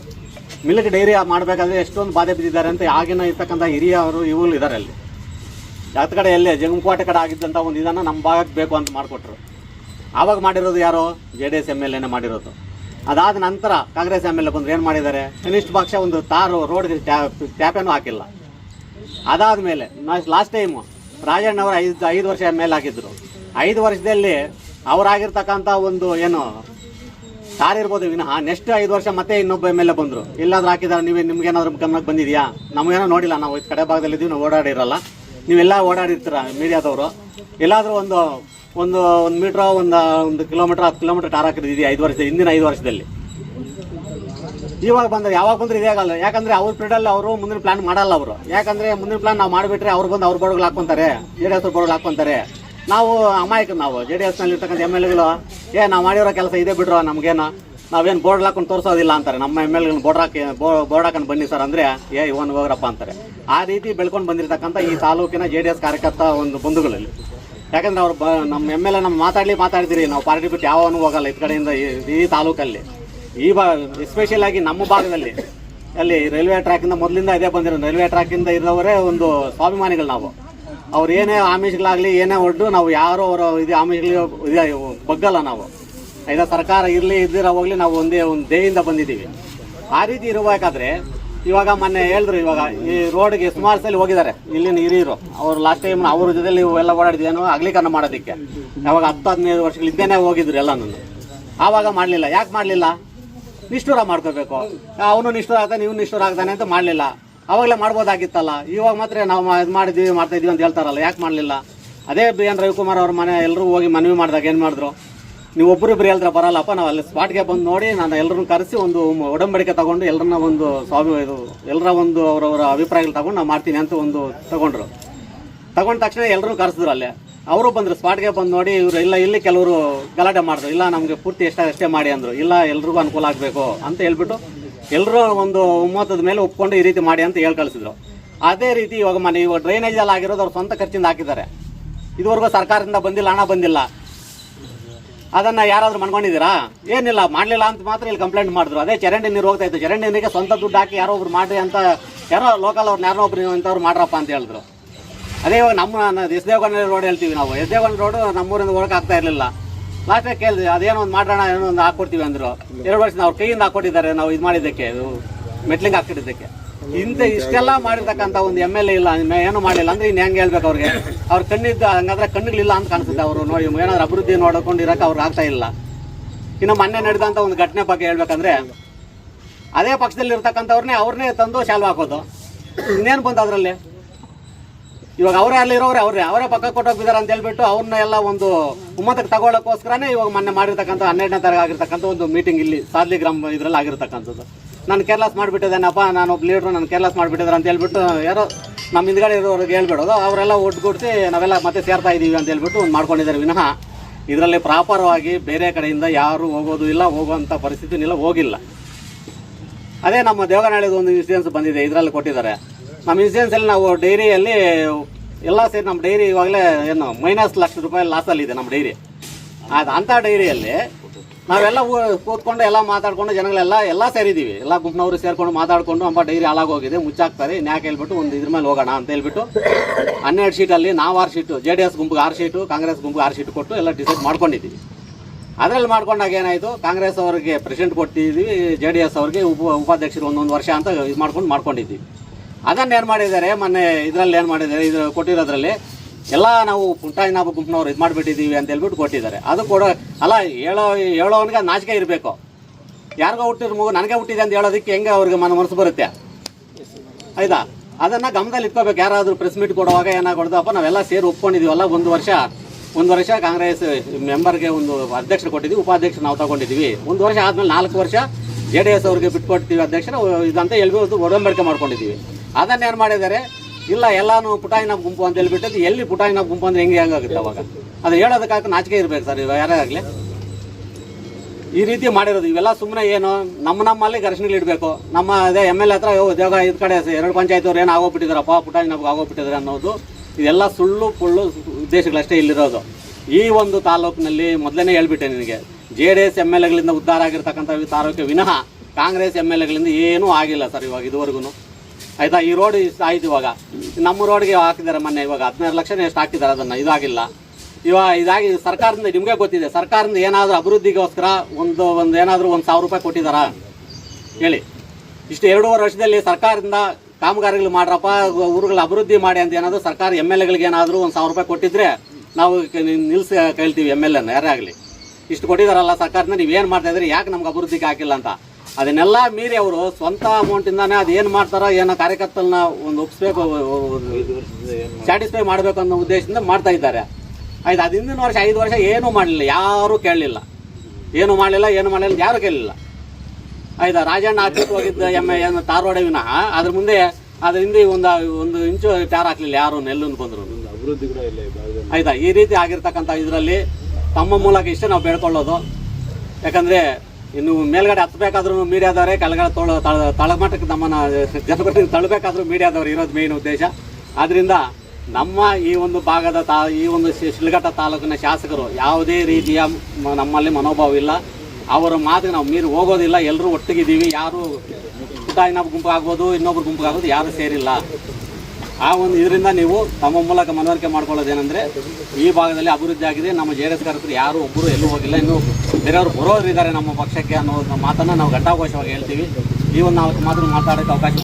ಮಿಲ್ಕ್ ಡೈರಿ ಮಾಡಬೇಕಾದ್ರೆ ಎಷ್ಟೊಂದು ಬಾಧೆ ಬಿದ್ದಿದ್ದಾರೆ ಅಂತ ಆಗಿನ ಇರ್ತಕ್ಕಂಥ ಹಿರಿಯವರು ಇವರು ಇದ್ದಾರೆ ಅಲ್ಲಿ. ಯಾತ್ ಕಡೆ ಎಲ್ಲೇ ಜಂಗಂಕೋಟೆ ಕಡೆ ಆಗಿದ್ದಂಥ ಒಂದು ಇದನ್ನು ನಮ್ಮ ಭಾಗಕ್ಕೆ ಬೇಕು ಅಂತ ಮಾಡಿಕೊಟ್ರು. ಆವಾಗ ಮಾಡಿರೋದು ಯಾರು? J D S M L ಎನೇ ಮಾಡಿರೋದು. ಅದಾದ ನಂತರ ಕಾಂಗ್ರೆಸ್ ಎಂ ಎಲ್ ಎ ಬಂದು ಏನು ಮಾಡಿದ್ದಾರೆ? ಕನಿಷ್ಠ ಪಕ್ಷ ಒಂದು ತಾರು ರೋಡ್ಗೆ ಟ್ಯಾಪೇನೂ ಹಾಕಿಲ್ಲ. ಅದಾದ ಮೇಲೆ ಲಾಸ್ಟ್ ಟೈಮು ರಾಜಣ್ಣವರು ಐದು ಐದು ವರ್ಷ ಎಂ ಎಲ್ ಆಗಿದ್ದರು ಐದು ವರ್ಷದಲ್ಲಿ ಅವರಾಗಿರ್ತಕ್ಕಂಥ ಒಂದು ಏನು ತಾರ್ ಇರ್ಬೋದು ವಿನಃ? ನೆಕ್ಸ್ಟ್ ಐದು ವರ್ಷ ಮತ್ತೆ ಇನ್ನೊಬ್ಬ ಎಂ ಎಲ್ ಎ ಬಂದರು. ಇಲ್ಲಾದ್ರೂ ಹಾಕಿದಾರೆ, ನೀವೇ ನಿಮ್ಗೇನಾದ್ರೂ ಗಮನಕ್ಕೆ ಬಂದಿದೆಯಾ? ನಮಗೇನೋ ನೋಡಿಲ್ಲ, ನಾವು ಈ ಕಡೆ ಭಾಗದಲ್ಲಿದ್ದೀವಿ ನಾವು ಓಡಾಡಿರಲ್ಲ. ನೀವೆಲ್ಲ ಓಡಾಡಿರ್ತೀರ ಮೀಡಿಯಾದವರು? ಎಲ್ಲಾದರೂ ಒಂದು ಒಂದು ಒಂದು ಮೀಟ್ರ್ ಒಂದು ಒಂದು ಕಿಲೋಮೀಟ್ರ್ ಹತ್ತು ಕಿಲೋಮೀಟ್ರ್ ಟಾರ್ ಹಾಕಿದ್ದೀವಿ ಐದು ವರ್ಷದ ಹಿಂದಿನ ಐದು ವರ್ಷದಲ್ಲಿ? ಇವಾಗ ಬಂದ್ರೆ, ಯಾವಾಗ ಬಂದ್ರೆ ಇದೇ ಆಗಲ್ಲ. ಯಾಕಂದ್ರೆ ಅವ್ರ ಪೀರಿಯಡಲ್ಲಿ ಅವರು ಮುಂದಿನ ಪ್ಲಾನ್ ಮಾಡಲ್ಲ ಅವರು. ಯಾಕಂದ್ರೆ ಮುಂದಿನ ಪ್ಲಾನ್ ನಾವು ಮಾಡಿಬಿಟ್ರೆ ಅವ್ರು ಬಂದು ಅವ್ರ ಬೋರ್ಡ್ಗಳು ಹಾಕೊಂತಾರೆ ಜೆ ಡಿ ಎಸ್ ಬೋರ್ಡ್ಗಳು ಹಾಕೊಂತಾರೆ ನಾವು ಅಮಾಯಕ ನಾವು ಜೆ ಡಿ ಎಸ್ನಲ್ಲಿ ಇರ್ತಕ್ಕಂಥ ಎಂ ಎಲ್ ಎಗಳು ಏ, ನಾವು ಮಾಡಿರೋ ಕೆಲಸ ಇದೆ ಬಿಡ್ರೋ, ನಮ್ಗೇನು? ನಾವೇನು ಬೋರ್ಡ್ ಹಾಕೊಂಡು ತೋರಿಸೋದಿಲ್ಲ ಅಂತಾರೆ. ನಮ್ಮ ಎಂ ಎಲ್ ಬೋರ್ಡ್ ಹಾಕಿ ಬೋರ್ಡ್ ಹಾಕೊಂಡು ಬನ್ನಿ ಸರ್ ಅಂದ್ರೆ, ಏ, ಇವನ್ ಹೋಗ್ರಪ್ಪ ಅಂತಾರೆ. ಆ ರೀತಿ ಬೆಳ್ಕೊಂಡು ಬಂದಿರತಕ್ಕಂಥ ಈ ತಾಲೂಕಿನ ಜೆ ಡಿ ಎಸ್ ಕಾರ್ಯಕರ್ತ ಒಂದು ಬಂಧುಗಳಲ್ಲಿ. ಯಾಕಂದ್ರೆ ಅವ್ರು ಬ ನಮ್ಮ ಎಂ ಎಲ್ ಎ ನಮ್ಮ ಮಾತಾಡ್ಲಿ ಮಾತಾಡಿದಿರಿ ನಾವು ಪಾರ್ಟಿ ಬಿಟ್ಟು ಯಾವನು ಹೋಗಲ್ಲ ಈ ಕಡೆಯಿಂದ ಈ- ತಾಲೂಕಲ್ಲಿ. ಈ ಬಾ ಎಸ್ಪೆಷಲ್ ಆಗಿ ನಮ್ಮ ಭಾಗದಲ್ಲಿ. ಅಲ್ಲಿ ರೈಲ್ವೆ ಟ್ರ್ಯಾಕಿಂದ ಮೊದಲಿಂದ ಇದೇ ಬಂದಿರೋ ರೈಲ್ವೆ ಟ್ರ್ಯಾಕಿಂದ ಇರೋವರೇ ಒಂದು ಸ್ವಾಭಿಮಾನಿಗಳು ನಾವು. ಅವ್ರು ಏನೇ ಆಮಿಷಗಳಾಗಲಿ, ಏನೇ ಹೊಡ್ಡು ನಾವು ಯಾರು ಅವರ ಇದು ಆಮಿಷಗಳಿಗೆ ಬಗ್ಗಲ್ಲ ನಾವು. ಈಗ ಸರ್ಕಾರ ಇರಲಿ ಇದ್ದಿರ ಹೋಗ್ಲಿ, ನಾವು ಒಂದೇ ಒಂದು ದೇಹಿಂದ ಬಂದಿದ್ದೀವಿ. ಆ ರೀತಿ ಇರಬೇಕಾದ್ರೆ, ಇವಾಗ ಮೊನ್ನೆ ಹೇಳಿದ್ರು, ಇವಾಗ ಈ ರೋಡ್ಗೆ ಸುಮಾರು ಸಲ ಹೋಗಿದ್ದಾರೆ ಇಲ್ಲಿನ ಹಿರಿಯರು. ಅವ್ರು ಲಾಸ್ಟ್ ಟೈಮ್ ಅವ್ರ ಜೊತೆಲಿ ಎಲ್ಲ ಓಡಾಡಿದ್ವೇನೋ ಅಗ್ಲೀಕರಣ ಮಾಡೋದಕ್ಕೆ. ಯಾವಾಗ ಹತ್ತು, ಹದಿನೈದು ವರ್ಷಗಳು ಇದ್ದೇನೆ ಹೋಗಿದ್ರು ಎಲ್ಲನೂ ಆವಾಗ ಮಾಡಲಿಲ್ಲ. ಯಾಕೆ ಮಾಡಲಿಲ್ಲ? ನಿಷ್ಠೂರ ಮಾಡ್ಕೋಬೇಕು. ಅವನು ನಿಷ್ಠೂರ ಆಗ್ತಾನೆ, ಇವನು ನಿಷ್ಠೂರ ಆಗ್ತಾನೆ ಅಂತ ಮಾಡಲಿಲ್ಲ. ಅವಾಗಲೇ ಮಾಡ್ಬೋದಾಗಿತ್ತಲ್ಲ. ಇವಾಗ ಮಾತ್ರ ನಾವು ಇದು ಮಾಡಿದ್ವಿ ಮಾಡ್ತಾ ಇದೀವಿ ಅಂತ ಹೇಳ್ತಾರಲ್ಲ. ಯಾಕೆ ಮಾಡಲಿಲ್ಲ? ಅದೇ ಬಿ ಎನ್ ರವಿಕುಮಾರ್ ಅವ್ರ ಮನೆ ಎಲ್ಲರೂ ಹೋಗಿ ಮನವಿ ಮಾಡಿದಾಗ ಏನು ಮಾಡಿದ್ರು? ನೀವು ಒಬ್ಬರಿಬ್ರು ಹೇಳಿದ್ರೆ ಬರಲ್ಲಪ್ಪ, ನಾವು ಅಲ್ಲಿ ಸ್ಪಾಟ್ಗೆ ಬಂದು ನೋಡಿ, ನಾನು ಎಲ್ಲರನ್ನ ಕರೆಸಿ ಒಂದು ಒಡಂಬಡಿಕೆ ತಗೊಂಡು ಎಲ್ಲರನ್ನ ಒಂದು ಸ್ವಾಮಿ ಇದು ಎಲ್ಲರ ಒಂದು ಅವರವರ ಅಭಿಪ್ರಾಯಗಳು ತಗೊಂಡು ನಾವು ಮಾಡ್ತೀನಿ ಅಂತ ಒಂದು ತಗೊಂಡ್ರು. ತಗೊಂಡ ತಕ್ಷಣ ಎಲ್ಲರೂ ಕರೆಸಿದ್ರು ಅಲ್ಲೇ. ಅವರು ಬಂದರು ಸ್ಪಾಟ್ಗೆ ಬಂದು ನೋಡಿ, ಇವರು ಇಲ್ಲ, ಇಲ್ಲಿ ಕೆಲವರು ಗಲಾಟೆ ಮಾಡಿದ್ರು. ಇಲ್ಲ, ನಮಗೆ ಪೂರ್ತಿ ಎಷ್ಟ ಅಷ್ಟೇ ಮಾಡಿ ಅಂದರು. ಇಲ್ಲ, ಎಲ್ರಿಗೂ ಅನುಕೂಲ ಆಗಬೇಕು ಅಂತ ಹೇಳ್ಬಿಟ್ಟು ಎಲ್ಲರೂ ಒಂದು ಒಮ್ಮತದ ಮೇಲೆ ಒಪ್ಕೊಂಡು ಈ ರೀತಿ ಮಾಡಿ ಅಂತ ಹೇಳಿ ಕಳಿಸಿದ್ರು. ಅದೇ ರೀತಿ ಇವಾಗ ಮನೆ, ಇವಾಗ ಡ್ರೈನೇಜ್ ಎಲ್ಲ ಆಗಿರೋದು ಅವ್ರ ಸ್ವಂತ ಖರ್ಚಿಂದ ಹಾಕಿದ್ದಾರೆ. ಇದುವರೆಗೂ ಸರ್ಕಾರದಿಂದ ಬಂದಿಲ್ಲ, ಹಣ ಬಂದಿಲ್ಲ. ಅದನ್ನು ಯಾರಾದರೂ ಮನ್ಕೊಂಡಿದ್ದೀರಾ? ಏನಿಲ್ಲ, ಮಾಡಲಿಲ್ಲ ಅಂತ ಮಾತ್ರ ಇಲ್ಲಿ ಕಂಪ್ಲೇಂಟ್ ಮಾಡಿದ್ರು. ಅದೇ ಚರಂಡಿ ನೀರು ಹೋಗ್ತಾ ಇತ್ತು. ಚರಂಡಿ ನೀರಿಗೆ ಸ್ವಂತ ದುಡ್ಡು ಹಾಕಿ ಯಾರೋ ಒಬ್ರು ಮಾಡಿರಿ ಅಂತ, ಯಾರೋ ಲೋಕಲ್ ಅವ್ರನ್ನ ಯಾರೋ ಒಬ್ರು ಇಂಥವ್ರು ಮಾಡ್ರಪ್ಪ ಅಂತ ಹೇಳಿದ್ರು. ಅದೇ ಇವಾಗ ನಮ್ಮ ಎಸ್ ದೇವಗಣ್ಣ ರೋಡ್ ಹೇಳ್ತೀವಿ ನಾವು. ಎಸ್ ದೇವಗೊಂಡ ರೋಡು ನಮ್ಮೂರಿಂದ ಹೋಗಕ್ಕೆ ಆಗ್ತಾ ಇರಲಿಲ್ಲ. ಲಾಸ್ಟ್ ಕೇಳಿದ್ವಿ ಅದೇನೋ ಒಂದು ಮಾಡೋಣ ಏನೋ ಒಂದು ಹಾಕೊಡ್ತೀವಿ ಅಂದ್ರು. ಎರಡು ವರ್ಷ ಅವ್ರ ಕೈಯಿಂದ ಹಾಕೊಟ್ಟಿದ್ದಾರೆ, ನಾವು ಇದು ಮಾಡಿದ್ದಕ್ಕೆ, ಇದು ಮೆಟ್ಲಿಂಗ್ ಹಾಕಿಟ್ಟಿದ್ದಕ್ಕೆ ಇಂಥ ಇಷ್ಟೆಲ್ಲ ಮಾಡಿರ್ತಕ್ಕಂಥ ಒಂದು ಎಂ ಎಲ್ ಎ ಇಲ್ಲ ಏನು ಮಾಡಿಲ್ಲ ಅಂದ್ರೆ ಇನ್ನು ಹೆಂಗೆ ಹೇಳ್ಬೇಕು ಅವ್ರಿಗೆ? ಅವ್ರ ಕಣ್ಣಿದ್ದ, ಹಂಗಾದ್ರೆ ಕಣ್ಣುಗಳಿಲ್ಲ ಅಂತ ಕಾಣಿಸುತ್ತೆ ಅವರು. ನೋಡಿ ಏನಾದ್ರು ಅಭಿವೃದ್ಧಿ ನೋಡ್ಕೊಂಡು ಇರಕ್ಕೆ ಅವ್ರು ಆಗ್ತಾ ಇಲ್ಲ. ಇನ್ನು ಮೊನ್ನೆ ನಡೆದಂಥ ಒಂದು ಘಟನೆ ಬಗ್ಗೆ ಹೇಳ್ಬೇಕಂದ್ರೆ, ಅದೇ ಪಕ್ಷದಲ್ಲಿ ಇರ್ತಕ್ಕಂಥವ್ರನ್ನೇ ಅವ್ರನ್ನೇ ತಂದು ಶಾಲ್ವ್ ಹಾಕೋದು. ಇನ್ನೇನು ಬಂತು ಅದರಲ್ಲಿ? ಇವಾಗ ಅವರೇ ಅಲ್ಲಿರೋರೆ ಅವ್ರೆ ಅವರೇ ಪಕ್ಕ ಕೊಟ್ಟೋಗಿದ್ದಾರೆ ಅಂತ ಹೇಳ್ಬಿಟ್ಟು ಅವ್ರನ್ನ ಎಲ್ಲ ಒಂದು ಉಮ್ಮತಕ್ಕೆ ತಗೊಳ್ಳೋಕ್ಕೋಸ್ಕರನೇ ಇವಾಗ ಮೊನ್ನೆ ಮಾಡಿರ್ತಕ್ಕಂಥ ಹನ್ನೆರಡನೇ ತಾರೀಕು ಆಗಿರ್ತಕ್ಕಂಥ ಒಂದು ಮೀಟಿಂಗ್ ಇಲ್ಲಿ ಸಾದ್ಲಿ ಗ್ರಾಮ ಇದ್ರಲ್ಲಿ ಆಗಿರ್ತಕ್ಕಂಥದ್ದು. ನಾನು ಕೇರ್ಲೆಸ್ ಮಾಡಿಬಿಟ್ಟಿದ್ದೇನಪ್ಪ, ನಾನು ಒಬ್ಬ ಲೀಡ್ರು ನಾನು ಕೇರ್ಲಾಸ್ ಮಾಡಿಬಿಟ್ಟಿದ್ದಾರೆ ಅಂತ ಹೇಳ್ಬಿಟ್ಟು ಯಾರೋ ನಮ್ಮ ಹಿಂದ್ಗಡೆ ಇರೋರಿಗೆ ಹೇಳ್ಬಿಡೋದು, ಅವರೆಲ್ಲ ಒಟ್ಟುಗೂಡಿಸಿ ನಾವೆಲ್ಲ ಮತ್ತೆ ಸೇರ್ತಾ ಇದ್ದೀವಿ ಅಂತ ಹೇಳ್ಬಿಟ್ಟು ಒಂದು ಮಾಡ್ಕೊಂಡಿದ್ದಾರೆ. ವಿನಃ ಇದರಲ್ಲಿ ಪ್ರಾಪರವಾಗಿ ಬೇರೆ ಕಡೆಯಿಂದ ಯಾರು ಹೋಗೋದು ಇಲ್ಲ ಹೋಗುವಂಥ ಪರಿಸ್ಥಿತಿನಿಲ್ಲ ಹೋಗಿಲ್ಲ. ಅದೇ ನಮ್ಮ ದೇವಗನಹಳ್ಳಿದು ಒಂದು ಇನ್ಸಿಡೆನ್ಸ್ ಬಂದಿದೆ, ಇದರಲ್ಲಿ ಕೊಟ್ಟಿದ್ದಾರೆ. ನಮ್ಮ ಇನ್ಸೂರೆನ್ಸ್ ಅಲ್ಲಿ ನಾವು ಡೈರಿಯಲ್ಲಿ ಎಲ್ಲ ಸೇರಿ ನಮ್ಮ ಡೈರಿ ಇವಾಗಲೇ ಏನು ಮೈನಸ್ ಲಕ್ಷ ರೂಪಾಯಿ ಲಾಸಲ್ಲಿ ಇದೆ ನಮ್ಮ ಡೈರಿ ಅದು ಅಂಥ ಡೈರಿಯಲ್ಲಿ ನಾವೆಲ್ಲ ಕೂತ್ಕೊಂಡು ಎಲ್ಲ ಮಾತಾಡ್ಕೊಂಡು ಜನಗಳೆಲ್ಲ ಎಲ್ಲ ಸೇರಿದ್ದೀವಿ. ಎಲ್ಲ ಗುಂಪಿನವರು ಸೇರ್ಕೊಂಡು ಮಾತಾಡ್ಕೊಂಡು ಅಮ್ಮ ಡೈರಿ ಹಾಳಾಗೋಗಿದೆ ಮುಚ್ಚಾಕ್ತಾರೆ. ಇನ್ಯಾಕೆ ಹೇಳ್ಬಿಟ್ಟು ಒಂದು ಇದ್ರ ಮೇಲೆ ಹೋಗೋಣ ಅಂತ ಹೇಳ್ಬಿಟ್ಟು ಹನ್ನೆರಡು ಶೀಟಲ್ಲಿ ನಾವು ಆರು ಶೀಟು ಜೆ ಡಿ ಎಸ್ ಗುಂಪಿಗೆ ಆರು ಶೀಟು ಕಾಂಗ್ರೆಸ್ ಗುಂಪಿಗೆ ಆರು ಶೀಟ್ ಕೊಟ್ಟು ಎಲ್ಲ ಡಿಸೈಡ್ ಮಾಡ್ಕೊಂಡಿದ್ದೀವಿ. ಅದರಲ್ಲಿ ಮಾಡ್ಕೊಂಡಾಗ ಏನಾಯಿತು? ಕಾಂಗ್ರೆಸ್ ಅವರಿಗೆ ಪ್ರೆಸಿಡೆಂಟ್ ಕೊಟ್ಟಿದ್ದೀವಿ ಜೆ ಡಿ ಎಸ್ ಅವ್ರಿಗೆ ಉಪ, ಉಪಾಧ್ಯಕ್ಷರು ಒಂದೊಂದು ವರ್ಷ ಅಂತ ಇದು ಮಾಡ್ಕೊಂಡು ಮಾಡ್ಕೊಂಡಿದ್ದೀವಿ. ಅದನ್ನು ಏನು ಮಾಡಿದ್ದಾರೆ, ಮೊನ್ನೆ ಇದರಲ್ಲಿ ಏನು ಮಾಡಿದ್ದಾರೆ ಇದು ಕೊಟ್ಟಿರೋದ್ರಲ್ಲಿ ಎಲ್ಲ ನಾವು ಪುಟ್ಟಾಯಿನಾಬ ಗುಂಪಿನವ್ರು ಇದು ಮಾಡಿಬಿಟ್ಟಿದ್ದೀವಿ ಅಂತ ಹೇಳ್ಬಿಟ್ಟು ಕೊಟ್ಟಿದ್ದಾರೆ. ಅದು ಕೂಡ, ಅಲ್ಲ, ಹೇಳೋ, ಹೇಳೋವನಿಗೆ ನಾಚಿಕೆ ಇರಬೇಕು. ಯಾರಿಗೋ ಹುಟ್ಟಿದ್ರು ಮಗು ನನಗೆ ಹುಟ್ಟಿದೆ ಅಂತ ಹೇಳೋದಕ್ಕೆ ಹೆಂಗೆ ಅವ್ರಿಗೆ ಮನ ಮನಸ್ಸು ಬರುತ್ತೆ? ಆಯ್ತಾ? ಅದನ್ನು ಗಮನದಲ್ಲಿ ಇಟ್ಕೋಬೇಕು. ಯಾರಾದರೂ ಪ್ರೆಸ್ ಮೀಟ್ ಕೊಡುವಾಗ ಏನಾಗೊಡ್ದಪ್ಪ ನಾವೆಲ್ಲ ಸೇರಿ ಒಪ್ಕೊಂಡಿದ್ದೀವಲ್ಲ, ಒಂದು ವರ್ಷ ಒಂದು ವರ್ಷ ಕಾಂಗ್ರೆಸ್ ಮೆಂಬರ್ಗೆ ಒಂದು ಅಧ್ಯಕ್ಷರು ಕೊಟ್ಟಿದ್ವಿ ಉಪಾಧ್ಯಕ್ಷರು ನಾವು ತಗೊಂಡಿದ್ದೀವಿ. ಒಂದು ವರ್ಷ ಆದಮೇಲೆ ನಾಲ್ಕು ವರ್ಷ ಜೆ ಡಿ ಎಸ್ ಅವ್ರಿಗೆ ಬಿಟ್ಕೊಡ್ತೀವಿ ಅಧ್ಯಕ್ಷರು, ಇದಂತ ಹೇಳ್ಬೋದು ಒಡಂಬಡಿಕೆ ಮಾಡ್ಕೊಂಡಿದ್ದೀವಿ. ಅದನ್ನ ಏನು ಮಾಡಿದ್ದಾರೆ? ಇಲ್ಲ, ಎಲ್ಲಾನು ಪುಟಾಯಿನ ಗುಂಪು ಅಂತ ಹೇಳ್ಬಿಟ್ಟು ಎಲ್ಲಿ ಪುಟಾಯಿನ ಗುಂಪು ಅಂದ್ರೆ ಹೆಂಗೆ ಹೆಂಗಾಗುತ್ತೆ ಅವಾಗ? ಅದು ಹೇಳೋದಕ್ಕಾಗ ನಾಚಿಕೆ ಇರ್ಬೇಕು ಸರ್ ಇವಾಗ ಯಾರೇ ಆಗಲಿ. ಈ ರೀತಿ ಮಾಡಿರೋದು, ಇವೆಲ್ಲ ಸುಮ್ಮನೆ ಏನು, ನಮ್ಮ ನಮ್ಮಲ್ಲಿ ಘರ್ಷಣೆಗಳು ಇಡಬೇಕು. ನಮ್ಮ ಅದೇ ಎಂ ಎಲ್ ಹತ್ರ ಉದ್ಯೋಗ ಇದ್ ಕಡೆ, ಎರಡು ಪಂಚಾಯತ್ ಅವ್ರು ಏನು ಆಗೋಗ್ಬಿಟ್ಟಿದಾರಪ್ಪ ಪುಟಾಯಿ ನಮ್ಗೆ ಆಗೋಗ್ಬಿಟ್ಟಿದ್ದಾರೆ ಅನ್ನೋದು, ಇದೆಲ್ಲ ಸುಳ್ಳು ಪುಳ್ಳು ಉದ್ದೇಶಗಳಷ್ಟೇ ಇಲ್ಲಿರೋದು. ಈ ಒಂದು ತಾಲೂಕಿನಲ್ಲಿ ಮೊದಲನೇ ಹೇಳ್ಬಿಟ್ಟೆ ನಿನಗೆ, J D S M L ಎಗಳಿಂದ ಉದ್ಧಾರ ಆಗಿರ್ತಕ್ಕಂಥ ತಾಲೂಕು ವಿನಃ ಕಾಂಗ್ರೆಸ್ ಎಂ ಎಲ್ ಎಗಳಿಂದ ಏನೂ ಆಗಿಲ್ಲ ಸರ್ ಇವಾಗ ಇದುವರೆಗೂ. ಆಯ್ತಾ, ಈ ರೋಡ್ ಆಯ್ತು ಇವಾಗ. ನಮ್ಮ ರೋಡ್ಗೆ ಹಾಕಿದ್ದಾರೆ ಮೊನ್ನೆ, ಇವಾಗ ಹದಿನಾರು ಲಕ್ಷನೇ ಎಷ್ಟು ಹಾಕಿದ್ದಾರೆ ಅದನ್ನು, ಇದಾಗಿಲ್ಲ. ಇವಾಗ ಇದಾಗಿ ಸರ್ಕಾರದಿಂದ ನಿಮಗೆ ಗೊತ್ತಿದೆ, ಸರ್ಕಾರದಿಂದ ಏನಾದರೂ ಅಭಿವೃದ್ಧಿಗೋಸ್ಕರ ಒಂದು ಒಂದು ಏನಾದರೂ ಒಂದು ಸಾವಿರ ರೂಪಾಯಿ ಕೊಟ್ಟಿದ್ದಾರಾ ಹೇಳಿ. ಇಷ್ಟು ಎರಡೂವರೆ ವರ್ಷದಲ್ಲಿ ಸರ್ಕಾರದಿಂದ ಕಾಮಗಾರಿಗಳು ಮಾಡ್ರಪ್ಪ, ಊರುಗಳ ಅಭಿವೃದ್ಧಿ ಮಾಡಿ ಅಂತ ಏನಾದರೂ ಸರ್ಕಾರ ಎಂ ಎಲ್ ಎಗಳಿಗೆ ಏನಾದರೂ ಒಂದು ಸಾವಿರ ರೂಪಾಯಿ ಕೊಟ್ಟಿದ್ರೆ ನಾವು ನಿಲ್ಸಿ ಕೇಳ್ತೀವಿ ಎಂ ಎಲ್ ಎನ, ಯಾರೇ ಆಗಲಿ. ಇಷ್ಟು ಕೊಟ್ಟಿದ್ದಾರಲ್ಲ ಸರ್ಕಾರದಿಂದ, ನೀವೇನು ಮಾಡ್ತಾ ಮಾಡ್ತಾಯಿದ್ರಿ ಯಾಕೆ ನಮ್ಗೆ ಅಭಿವೃದ್ಧಿಗೆ ಹಾಕಿಲ್ಲ ಅಂತ? ಅದನ್ನೆಲ್ಲ ಮೀರಿ ಅವರು ಸ್ವಂತ ಅಮೌಂಟಿಂದಾನೇ ಅದು ಏನು ಮಾಡ್ತಾರೋ ಏನೋ ಕಾರ್ಯಕರ್ತರನ್ನ ಒಂದು ಒಪ್ಪಿಸ್ಬೇಕು ಸ್ಯಾಟಿಸ್ಫೈ ಮಾಡಬೇಕು ಅನ್ನೋ ಉದ್ದೇಶದಿಂದ ಮಾಡ್ತಾ ಇದ್ದಾರೆ. ಆಯ್ತು ಅದು ಹಿಂದಿನ ವರ್ಷ ಐದು ವರ್ಷ ಏನೂ ಮಾಡಲಿಲ್ಲ ಯಾರೂ ಕೇಳಲಿಲ್ಲ. ಏನು ಮಾಡಲಿಲ್ಲ ಏನು ಮಾಡಲಿಲ್ಲ ಯಾರೂ ಕೇಳಲಿಲ್ಲ. ಆಯ್ತಾ ರಾಜಣ್ಣ ಹಾಕ್ಬಿಟ್ಟು ಹೋಗಿದ್ದ ಎಮ್ಮೆ ಏನು ತಾರೋಡೆ ರೋಡೆ ವಿನಃ ಅದ್ರ ಮುಂದೆ ಅದ್ರ ಹಿಂದೆ ಒಂದು ಒಂದು ಇಂಚು ಟ್ಯಾರ್ ಹಾಕ್ಲಿಲ್ಲ ಯಾರು ನೆಲ್ಲನ್ನು ಬಂದ್ರು. ಆಯ್ತಾ ಈ ರೀತಿ ಆಗಿರ್ತಕ್ಕಂಥ ಇದರಲ್ಲಿ ತಮ್ಮ ಮೂಲಕ ಇಷ್ಟೇ ನಾವು ಬೇಡ್ಕೊಳ್ಳೋದು. ಯಾಕಂದ್ರೆ ಇನ್ನು ಮೇಲ್ಗಡೆ ಹತ್ಬೇಕಾದ್ರೂ ಮೀಡಿಯಾದವರೇ ಕೆಳಗಡೆ ತೊಳ, ತಳ- ತಳಮಟ್ಟಕ್ಕೆ ನಮ್ಮನ್ನ ಜನಪ್ರತಿನಿಧಿ ತಳ್ಳಬೇಕಾದ್ರೂ ಮೀಡಿಯಾದವ್ರು ಇರೋದು ಮೇನ್ ಉದ್ದೇಶ. ಆದ್ರಿಂದ ನಮ್ಮ ಈ ಒಂದು ಭಾಗದ ತಾ, ಈ ಒಂದು ಶಿ- ಶಿಡ್ಲಘಟ್ಟ ತಾಲೂಕಿನ ಶಾಸಕರು ಯಾವುದೇ ರೀತಿಯ ನಮ್ಮಲ್ಲಿ ಮನೋಭಾವ ಇಲ್ಲ. ಅವರ ಮಾತಿಗೆ ನಾವು ಮೀರಿ ಹೋಗೋದಿಲ್ಲ. ಎಲ್ಲರೂ ಒಟ್ಟಿಗಿದ್ದೀವಿ. ಯಾರು ಪುಟ ಇನ್ನೊಬ್ಬ ಗುಂಪು ಆಗ್ಬೋದು ಇನ್ನೊಬ್ರು ಆಗ್ಬೋದು ಯಾರು ಸೇರಿಲ್ಲ. ಆ ಒಂದು ಇದರಿಂದ ನೀವು ತಮ್ಮ ಮೂಲಕ ಮನವರಿಕೆ ಮಾಡ್ಕೊಳ್ಳೋದೇನೆಂದರೆ ಈ ಭಾಗದಲ್ಲಿ ಅಭಿವೃದ್ಧಿ ಆಗಿದೆ. ನಮ್ಮ ಜೆ ಡಿ ಎಸ್ ಕಾರ್ಯಕರ್ತರು ಯಾರು ಒಬ್ಬರು ಎಲ್ಲೂ ಹೋಗಿಲ್ಲ. ಇನ್ನು ಬೇರೆಯವರು ಬರೋರಿದ್ದಾರೆ ನಮ್ಮ ಪಕ್ಷಕ್ಕೆ ಅನ್ನೋ ಮಾತನ್ನು ನಾವು ಘಂಟಾಘೋಷವಾಗಿ ಹೇಳ್ತೀವಿ. ಈ ಒಂದು ನಾಲ್ಕು ಮಾತನ್ನು ಮಾತಾಡೋಕ್ಕೆ ಅವಕಾಶ